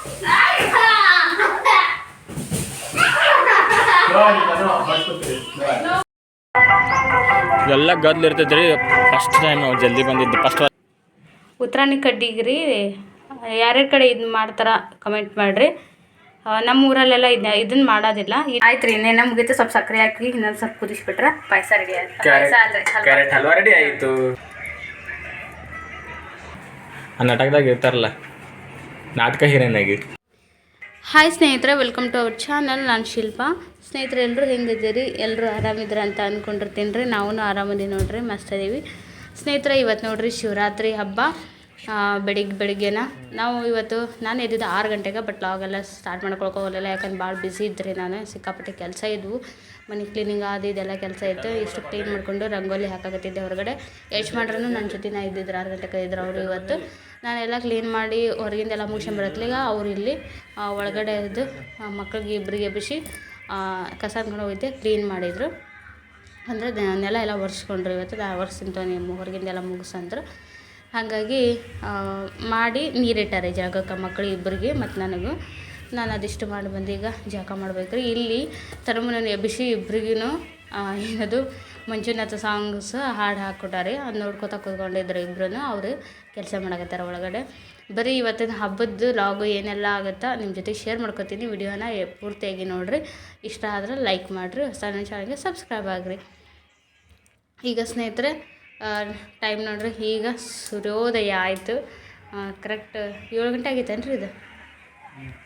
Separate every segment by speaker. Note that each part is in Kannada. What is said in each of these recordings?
Speaker 1: ಎಲ್ಲ ಗದ್ಲ ಇರ್ತೈತ್ರಿ. ಫಸ್ಟ್ ಟೈಮ್ ಜಲ್ದಿ ಬಂದಿದ್ದು. ಫಸ್ಟ್
Speaker 2: ಉತ್ತರಾಣಿ ಕಡ್ಡಿಗೆ ರೀ ಯಾರ್ಯಾರ ಕಡೆ ಇದನ್ನ ಮಾಡ್ತಾರ ಕಮೆಂಟ್ ಮಾಡಿರಿ. ನಮ್ಮ ಊರಲ್ಲೆಲ್ಲ ಇದನ್ನ ಇದನ್ನ ಮಾಡೋದಿಲ್ಲ. ಆಯ್ತು ರೀ ಇನ್ನೇನು ಮುಗಿತು ಸ್ವಲ್ಪ ಸಕ್ಕರೆ ಹಾಕಿ ಇನ್ನೊಂದು ಸ್ವಲ್ಪ ಕುದಿಸ್ಬಿಟ್ರೆ ಪಾಯಸ ರೆಡಿ ಆಯ್ತು.
Speaker 1: ಕ್ಯಾರೆಟ್ ಹಲ್ವಾ. ರೆಡಿ ಆಯಿತು. ಆ ನಾಟಕದಾಗ ಇರ್ತಾರಲ್ಲ. ನಾಟಕ ಹೀರೋಯಿನಾಗಿ
Speaker 2: ಹಾಯ್ ಸ್ನೇಹಿತರೆ ವೆಲ್ಕಮ್ ಟು ಅವರ್ ಚಾನಲ್ ನಾನು ಶಿಲ್ಪಾ. ಸ್ನೇಹಿತರೆ ಎಲ್ಲರೂ ಹೆಂಗಿದ್ದೀರಿ ಎಲ್ಲರೂ ಆರಾಮಿದ್ರ ಅಂತ ಅಂದ್ಕೊಂಡಿರ್ತೀನಿ ರೀ. ನಾವು ನೋಡ್ರಿ, ಮಸ್ತ್ ಅದೀವಿ ಸ್ನೇಹಿತರೆ ಇವತ್ತು ನೋಡ್ರಿ ಶಿವರಾತ್ರಿ ಹಬ್ಬ. ಬೆಳಿಗ್ಗೆ ಬೆಳಿಗ್ಗೆನ. ನಾವು ಇವತ್ತು, ನಾನು ಎದ್ದಿದ್ದು ಆರು ಗಂಟೆಗೆ ಬಟ್ ಲಾಗೆಲ್ಲ ಸ್ಟಾರ್ಟ್ ಮಾಡ್ಕೊಳಕ್ಕೆ ಹೋಗಲಿಲ್ಲ, ಯಾಕಂದ್ರೆ ಭಾಳ ಬ್ಯುಸಿ ಇದ್ರಿ ನಾನು. ಸಿಕ್ಕಾಪಟ್ಟೆ ಕೆಲಸ ಇದ್ವು. ಮನೆ ಕ್ಲೀನಿಂಗ್ ಅದು ಇದೆಲ್ಲ ಕೆಲಸ ಇತ್ತು. ಇಷ್ಟು ಕ್ಲೀನ್ ಮಾಡಿಕೊಂಡು ರಂಗೋಲಿ ಹಾಕಾಕತ್ತಿದ್ದೆ ಹೊರಗಡೆ. ಎಷ್ಟು ಮಾಡ್ರೂ ನನ್ನ ಜೊತೆ ನಾ ಇದ್ದಿದ್ರು ಆರು ಗಂಟೆಗೆ ಇದ್ರು ಅವರು ಇವತ್ತು. ನಾನೆಲ್ಲ ಕ್ಲೀನ್ ಮಾಡಿ ಹೊರಗಿಂದೆಲ್ಲ ಮುಗಿಸ್ಕೊಂಬರತ್ಲಿಗ ಅವ್ರು ಇಲ್ಲಿ ಒಳಗಡೆ ಇದು ಮಕ್ಕಳಿಗೆ ಇಬ್ಬರಿಗೆ ಎಬ್ಬಿಸಿ ಕಸ ಅಂದ್ಕೊಂಡು ಹೋಗಿದ್ದೆ ಕ್ಲೀನ್ ಮಾಡಿದರು. ಅಂದರೆ ನೆಲ ಎಲ್ಲ ಒರೆಸ್ಕೊಂಡ್ರು ಇವತ್ತು. ನಾ ಒರೆಸ್ತೀನಿ ನಿಮ್ಮ ಹೊರಗಿಂದೆಲ್ಲ ಮುಗಿಸಂದ್ರು. ಹಾಗಾಗಿ ಮಾಡಿ ನೀರಿಟ್ಟಾರೆ ಜಾಗಕ್ಕೆ ಮಕ್ಕಳು ಇಬ್ಬರಿಗೆ ಮತ್ತು ನನಗೂ. ನಾನು ಅದಿಷ್ಟು ಮಾಡಿ ಬಂದು ಈಗ ಮಾಡ್ಬೇಕು ರೀ. ಇಲ್ಲಿ ನಾನು ಎಬ್ಬಿಸಿ ಇಬ್ರಿಗೂ ಏನದು, ಮಂಜುನಾಥ ಸಾಂಗ್ಸ್ ಹಾಡು ಹಾಕ್ಕೊಟ್ಟಾರೆ ಅದು ನೋಡ್ಕೊತಾ ಕೂತ್ಕೊಂಡಿದ್ರು ಇಬ್ರು ಅವರು ಕೆಲಸ ಮಾಡಕತ್ತಾರೆ ಒಳಗಡೆ. ಬರೀ ಇವತ್ತಿನ ಹಬ್ಬದ ಲಾಗು ಏನೆಲ್ಲ ಆಗುತ್ತಾ ನಿಮ್ಮ ಜೊತೆ ಶೇರ್ ಮಾಡ್ಕೊತೀನಿ. ವಿಡಿಯೋನ ಪೂರ್ತಿಯಾಗಿ ನೋಡಿರಿ. ಇಷ್ಟ ಆದರೆ ಲೈಕ್ ಮಾಡಿರಿ. ಹೊಸ ಚಾನಲ್ಗೆ ಸಬ್ಸ್ಕ್ರೈಬ್ ಆಗಿರಿ. ಈಗ ಸ್ನೇಹಿತರೆ ಟೈಮ್ ನೋಡ್ರಿ. ಈಗ ಸೂರ್ಯೋದಯ ಆಯಿತು. ಕರೆಕ್ಟ್ ಏಳು ಗಂಟೆ ಆಗೈತೇನು ರೀ ಇದು?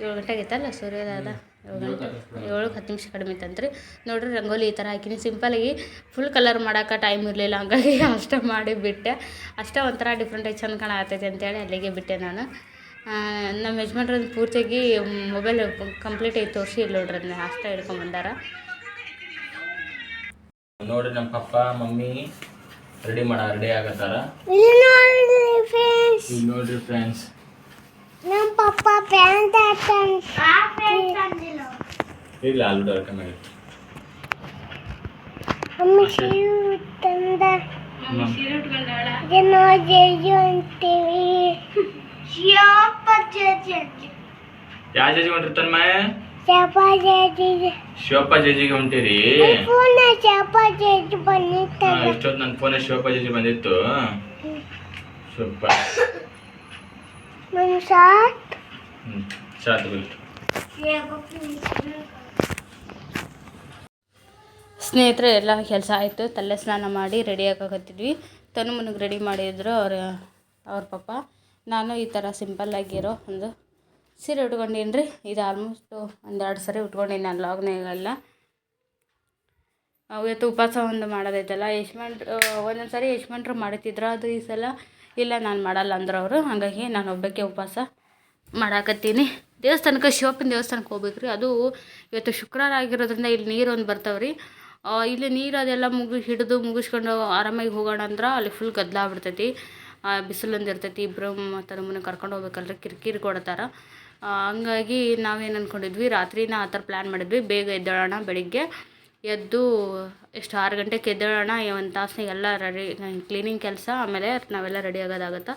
Speaker 2: ಏಳು ಗಂಟೆಗೆ ಆಗೈತಲ್ಲ ಸೂರ್ಯೋದಯ ಏಳು ಗಂಟೆ ಏಳು ಹತ್ತು ನಿಮಿಷ ಕಡಿಮೆ ಇತ್ತಂತ್ರಿ. ನೋಡ್ರಿ ರಂಗೋಲಿ ಈ ಥರ ಹಾಕಿನಿ. ಸಿಂಪಲಾಗಿ ಫುಲ್ ಕಲರ್ ಮಾಡೋಕೆ ಟೈಮ್ ಇರಲಿಲ್ಲ. ಹಂಗಾಗಿ ಅಷ್ಟೇ ಮಾಡಿ ಬಿಟ್ಟೆ. ಅಷ್ಟೇ ಒಂಥರ ಡಿಫ್ರೆಂಟಾಗಿ ಚಂದ ಆಗ್ತೈತೆ ಅಂತೇಳಿ ಅಲ್ಲಿಗೆ ಬಿಟ್ಟೆ ನಾನು. ನಮ್ಮ ಯಜಮಾನ್ರ ಪೂರ್ತಿಯಾಗಿ ಮೊಬೈಲ್ ಕಂಪ್ಲೀಟ್ ಆಗಿ ತೋರಿಸಿ ಇಲ್ಲ ನೋಡ್ರಿ ಅದನ್ನ ಅಷ್ಟೇ ಹಿಡ್ಕೊಂಬಂದಾರ
Speaker 1: ನೋಡ್ರಿ ನಮ್ಮ ಪಪ್ಪ ಮಮ್ಮಿ ರೆಡಿ ಮಾಡ ರೆಡಿ ಆಗತ್ತಾರ.
Speaker 3: ಫ್ರೆಂಡ್ಸ್
Speaker 1: ಈಗ ನೋಡ್ರಿ ಫ್ರೆಂಡ್ಸ್
Speaker 3: ನಮ್ಮ ಪಪ್ಪ ಪ್ಯಾಂಟ್
Speaker 1: ಇಲ್ಲ ಆಲ್ರೆಡಿ ಅವ್ರ ಕಮ್ಮಿ
Speaker 3: ಮಮ್ಮಿ ಶೀರು ತಂದ ಏನೋ ಜೇಜು ಅಂತೀವಿ ಶಿವಪ್ಪ ಜೇಜು
Speaker 1: ಯಾವ ಜೇಜಿ ಹೊಂಟಿರ್ತಾನ ಮಾ
Speaker 3: ಚಪ ಜೇಜು
Speaker 1: ಶಿವಪ್ಪ ಜೇಜಿಗೆ ಹೊಂಟಿರಿ
Speaker 3: ಪೂರ್ಣ ಚಪ ಜೇಜು
Speaker 1: ಹಾ,
Speaker 3: ಬಂದಿತ್ತಲ್ಲ
Speaker 1: ಇಷ್ಟೊತ್ತು ನನ್ನ ಫೋನ್ ಶಿವಪ್ಪ ಜೇಜಿ ಬಂದಿತ್ತು ಸೂಪರ್ ಸಾಕು ಬಿಟ್ಟು
Speaker 2: ಸ್ನೇಹಿತರೆ ಎಲ್ಲ ಕೆಲಸ ಆಯಿತು. ತಲೆ ಸ್ನಾನ ಮಾಡಿ ರೆಡಿ ಆಗಾಕತ್ತಿದ್ವಿ ತನು ಮನಗೆ ರೆಡಿ ಮಾಡಿದ್ರು ಅವ್ರ ಅವ್ರ ಪಪ್ಪ ನಾನು ಈ ಥರ ಸಿಂಪಲ್ಲಾಗಿರೋ ಒಂದು ಸೀರೆ ಉಟ್ಕೊಂಡೀನಿ ರೀ ಇದು ಆಲ್ಮೋಸ್ಟು ಒಂದೆರಡು ಸರಿ ಉಟ್ಕೊಂಡೀನಿ ನಾನು ಲಾಗ್ನಾಗೆಲ್ಲ ಇವತ್ತು ಉಪವಾಸ ಒಂದು ಮಾಡೋದೈತಲ್ಲ ಯಶ್ಮಂಟ್ರು ಒಂದೊಂದು ಸರಿ ಯಶ್ಮಂಟ್ರು ಮಾಡುತ್ತಿದ್ರು ಅದು ಈ ಸಲ ಇಲ್ಲ, ನಾನು ಮಾಡಲ್ಲ ಅಂದ್ರೆ ಅವರು. ಹಾಗಾಗಿ ನಾನು ಒಬ್ಬಕ್ಕೆ ಉಪವಾಸ ಮಾಡಾಕತ್ತೀನಿ. ದೇವಸ್ಥಾನಕ್ಕೆ, ಶಿವಪ್ಪನ ದೇವಸ್ಥಾನಕ್ಕೆ ಹೋಗ್ಬೇಕು ರೀ ಅದು ಇವತ್ತು ಶುಕ್ರವಾರ ಆಗಿರೋದ್ರಿಂದ ಇಲ್ಲಿ ನೀರು ಒಂದು ಬರ್ತಾವೆ ರೀ ಇಲ್ಲಿ ನೀರು ಅದೆಲ್ಲ ಮುಗಿ ಹಿಡಿದು ಮುಗಿಸ್ಕೊಂಡು ಆರಾಮಾಗಿ ಹೋಗೋಣ ಅಂದ್ರೆ ಅಲ್ಲಿ ಫುಲ್ ಗದ್ದಲ ಆಗ್ಬಿಡ್ತೈತಿ. ಬಿಸಿಲೊಂದು ಇರ್ತೈತಿ. ಇಬ್ಬರು ಮತ್ತು ನಮ್ಮನ್ನ ಕರ್ಕೊಂಡು ಹೋಗ್ಬೇಕಲ್ರಿ. ಕಿರಿಕಿರಿ ಕೊಡ್ತಾರ. ಹಂಗಾಗಿ ನಾವೇನು ಅಂದ್ಕೊಂಡಿದ್ವಿ ರಾತ್ರಿನ ಆ ಥರ ಪ್ಲ್ಯಾನ್ ಮಾಡಿದ್ವಿ. ಬೇಗ ಎದ್ದೇಳೋಣ ಬೆಳಿಗ್ಗೆ. ಎದ್ದು ಎಷ್ಟು ಆರು ಗಂಟೆಗೆ ಎದ್ದೇಳೋಣ ಒಂದು ತಾಸ್ನಾಗ ಎಲ್ಲ ರೆಡಿ ಕ್ಲೀನಿಂಗ್ ಕೆಲಸ ಆಮೇಲೆ ನಾವೆಲ್ಲ ರೆಡಿ ಆಗೋದಾಗತ್ತೆ?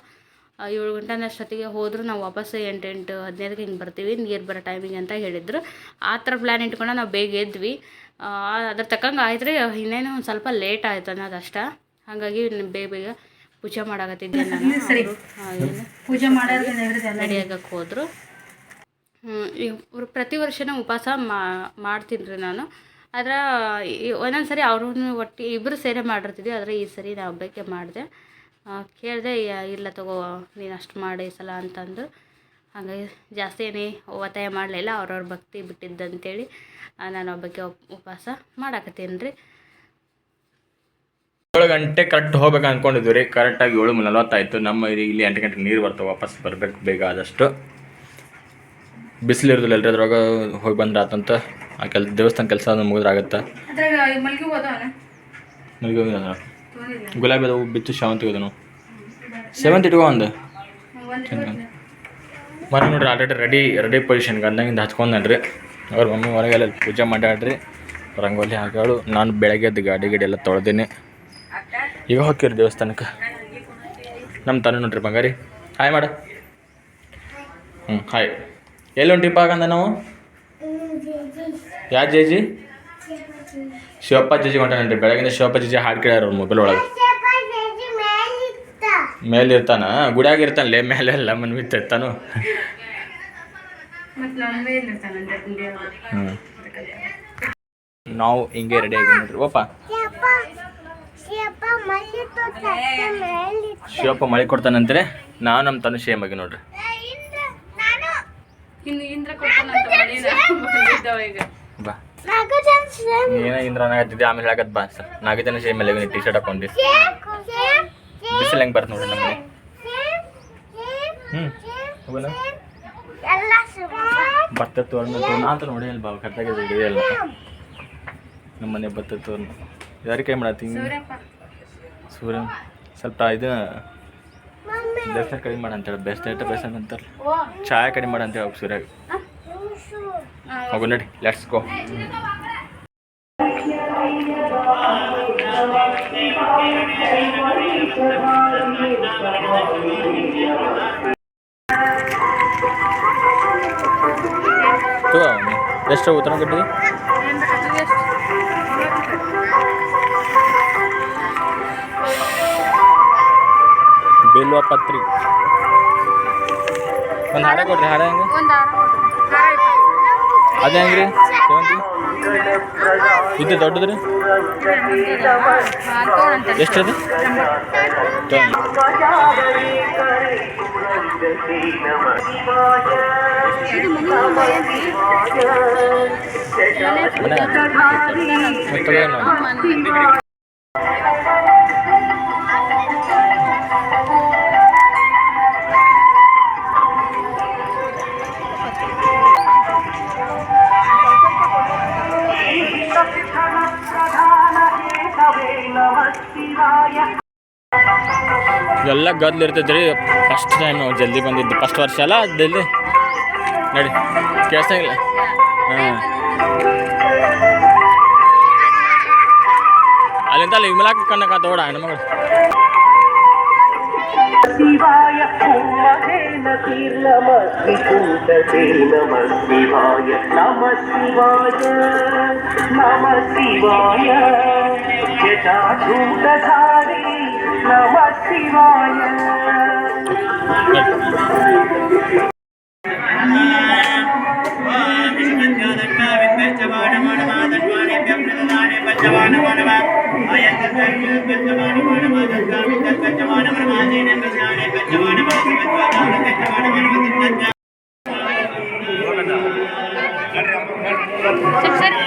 Speaker 2: ಏಳು ಗಂಟೆ ಅಷ್ಟೊತ್ತಿಗೆ ಹೋದರೂ ನಾವು ವಾಪಸ್ ಎಂಟು ಎಂಟು ಹದಿನೈದಕ್ಕೆ ಹಿಂಗೆ ಬರ್ತೀವಿ ನೀರು ಬರೋ ಟೈಮಿಗೆ ಅಂತ ಹೇಳಿದ್ರು. ಆ ಥರ ಪ್ಲ್ಯಾನ್ ಇಟ್ಕೊಂಡು ನಾವು ಬೇಗ ಎದ್ವಿ. ಅದ್ರ ತಕ್ಕಂಗೆ ಆಯ್ತು ರೀ ಇನ್ನೇನು ಒಂದು ಸ್ವಲ್ಪ ಲೇಟ್ ಆಯ್ತು ಅನ್ನೋದು ಅಷ್ಟ ಹಾಗಾಗಿ ಬೇಗ ಬೇಗ ಪೂಜೆ ಮಾಡಾಕತ್ತಿದ್ದೆ ನಾನು.
Speaker 4: ಪೂಜೆ
Speaker 2: ರೆಡಿ ಆಗಕ್ಕೆ ಹೋದರು. ಪ್ರತಿ ವರ್ಷನೂ ಉಪವಾಸ ಮಾಡ್ತೀನಿ ರೀ ನಾನು. ಆದ್ರೆ ಈ- ಒಂದೊಂದು ಸರಿ ಅವ್ರೂ ಒಟ್ಟು ಇಬ್ಬರು ಸೇರಿ ಮಾಡಿರ್ತಿದ್ವಿ ಆದರೆ ಈ ಸರಿ ನಾ ಒಬ್ಬಕ್ಕೆ ಮಾಡಿದೆ. ಕೇಳಿದೆ ಇಲ್ಲ ತಗೋ, ನೀನು ಅಷ್ಟು ಮಾಡಿ ಸಲ ಅಂತಂದು. ಹಾಗಾಗಿ ಜಾಸ್ತಿ ಏನೇ ಒತ್ತಾಯ ಮಾಡಲಿಲ್ಲ ಅವ್ರವ್ರ ಭಕ್ತಿ ಬಿಟ್ಟಿದ್ದಂತೇಳಿ ನಾನು ಒಬ್ಬಕ್ಕೆ ಉಪವಾಸ ಮಾಡಾಕತ್ತೀನಿ ರೀ
Speaker 1: ಏಳು ಗಂಟೆ ಕರೆಕ್ಟ್ ಹೋಗ್ಬೇಕು ಅಂದ್ಕೊಂಡಿದ್ವಿ ರೀ. ಕರೆಕ್ಟಾಗಿ ಏಳು ನಲ್ವತ್ತಾಯ್ತು. ನಮ್ಮ ಇಲ್ಲಿ ಎಂಟು ಗಂಟೆ ನೀರು ಬರ್ತವೆ, ವಾಪಸ್ ಬರಬೇಕು ಬೇಗ ಆದಷ್ಟು. ಬಿಸಿಲು ಇರೋದಿಲ್ಲ ಹೋಗಿ ಬಂದ್ರೆ ಆತಂತ ಆ ಕೆಲ್ ದೇವಸ್ಥಾನ ಕೆಲಸ ಮುಗಿದ್ರೆ ಆಗತ್ತೆ ನನಗೆ ಗುಲಾಬಿ ಅದಾವು ಬಿತ್ತು ಶಾವಂತಿ ಹೋದನು. ಸೇವಂತಿ ಇಟ್ಕೊ ಒಂದು ಮನೆ ನೋಡ್ರಿ ಆಲ್ರೆಡಿ ರೆಡಿ ರೆಡಿ ಪೊಸಿಷನ್ಗೆ ಅಂದಂಗಿಂದ ಹಚ್ಕೊಂಡ್ರಿ ಅವ್ರ ಮಮ್ಮಿ ಹೊರಗೆಲ್ಲ ಪೂಜೆ ಮಾಡ್ಯಾಡ್ರಿ ರಂಗೋಲಿ ಹಾಕಾಳು ನಾನು ಬೆಳಗ್ಗೆ ಎದ್ದು ಗಾಡಿ ಗಿಡಿ ಎಲ್ಲ ತೊಳೆದೇನೆ. ಈಗ ಹೋಗ್ತೀರಿ ದೇವಸ್ಥಾನಕ್ಕೆ. ನಮ್ಮ ತನ ನೋಡ್ರಿ ಬಂಗಾರಿ. ಹಾಯ್ ಮಾಡ. ಹ್ಞೂ ಹಾಯ್ ಎಲ್ಲಿ ಹೊಂಟಿಪ್ಪ ಹಾಕಂದ ನಾವು? ಯಾವ ಜೇಜಿ? ಶಿವಪ್ಪ ಜೇಜಿ ಹೊಂಟಾನನ್ರಿ ಬೆಳಗಿಂದ ಶಿವಪ್ಪ ಜೇಜಿ ಹಾಡು ಕೇಳ್ಯಾರ ಅವ್ರು ಮೊಬೈಲ್ ಒಳಗೆ. ಮೇಲೆ ಇರ್ತಾನ ಗುಡಿಯಾಗ ಇರ್ತಾನಲ್ಲೇ ಮೇಲೆ ಎಲ್ಲ ಮನ್ ಬಿತ್ತಿರ್ತಾನು ಹ್ಞೂ ನಾವು ಹಿಂಗೆ ರೆಡಿ ಆಗಿ ನೋಡ್ರಿ ಓಪ
Speaker 4: ಚಪ್ಪ ಚಪ್ಪ ಮಲ್ಲಿತ್ತು ತಟ್ಟೆ ಮೇಲಿತ್ತ
Speaker 1: ಶಿವಪ್ಪ ಮಳೆ ಕೊಡ್ತಾನಂದ್ರೆ ನಾವು ನಮ್ಮ ತನು ಶೇಮ್ ಆಗಿ ನೋಡ್ರಿ. ಬಾ.
Speaker 4: ನೀನು ಜನ ಸೇಮ್
Speaker 1: ನೀನ ಇಂದ್ರ ಆಮೇಲೆ ಆಗತ್ತೆ ಬಾ ಸರ್. ನಾಲ್ಕು ಜನ ಸೇಮ್ ಮೇಲೆ ಟೀ ಶರ್ಟ್ ಹಾಕೊಂಡಿ ಬಿಸಿಲು ಹೆಂಗೆ ಬರ್ತದೆ ನೋಡ್ರಿ ನಮಗೆ ಹ್ಞೂ
Speaker 4: ಎಲ್ಲ
Speaker 1: ಭತ್ತ ತೋರ್ನ ತೋರಣ ಅಂತ ನೋಡಿ ಅಲ್ವಾ ಕರೆಕ್ಟಾಗಿ ಹಿಡಿಯಲ್ಲ ನಮ್ಮ ಮನೆ ಭತ್ತ ತೋರ್ನ ಯಾರು ಕೈ ಮಾಡತ್ತಿ?
Speaker 2: ಸೂರ್ಯಪ್ಪ.
Speaker 1: ಸೂರ್ಯ. ಸ್ವಲ್ಪ ಇದು ಬೇಸರ ಕಡಿಮೆ ಮಾಡ ಅಂತೇಳಿ ಬೆಸ್ಟ್ ಐಟ ಬೆಸ್ಟ್ ಅಂತಾರೆ ಚಾಯ ಕಡಿಮೆ ಮಾಡಂತೇಳಿ ಸೂರ್ಯಾಗ ಹೋಗು ನಡಿ ಲೆಟ್ಸ್ ಗೋ ತಗೋ ಎಷ್ಟು ಉತ್ತರ ಗಡ್ಡಿ ಬಿಲ್ವ ಪತ್ರಿ ಒಂದು ಹಾರ ಕೊಡ್ರಿ ಹಾರ ಹೆಂಗೆ ಅದೇ ಹೆಂಗ್ರಿ? ಸೇವಂತಿ ಇದು ದೊಡ್ಡದ್ರಿ?
Speaker 2: ಎಷ್ಟದು.
Speaker 1: ಎಷ್ಟು ಅದು
Speaker 2: ಇದು
Speaker 1: ಎಲ್ಲ ಗದ್ಲು ರೀ ಫಸ್ಟ್ ಟೈಮ್ ಜಲ್ದಿ ಬಂದಿದ್ದು. ಫಸ್ಟ್ ವರ್ಷ ಅಲ್ಲ ಜಲ್ದಿ ನಡಿ, ಕೇಳ್ಸಂಗಿಲ್ಲ. ಹಾಂ. ಅಲ್ಲಿಂದ ಅಲ್ಲಿ ವಿಮಲಾಕ ಕಣ್ಣಕ್ಕ ತೋಡ ಹೆಣ್ಮಗಳು.
Speaker 5: ಶಿವಾಯ ಕುಂಭೇನ ನಮಸ್ತಿ ಕುಂದತೆ ನಮ ಶಿವಾಯ ನಮ ಶಿವಾಯ ನಮ ಶಿವಾಯ. ಜಟಾಧೂತಧಾರಿ ನಮ ಶಿವಾಯ
Speaker 1: ಇಸ್ಕೊಂಡಿ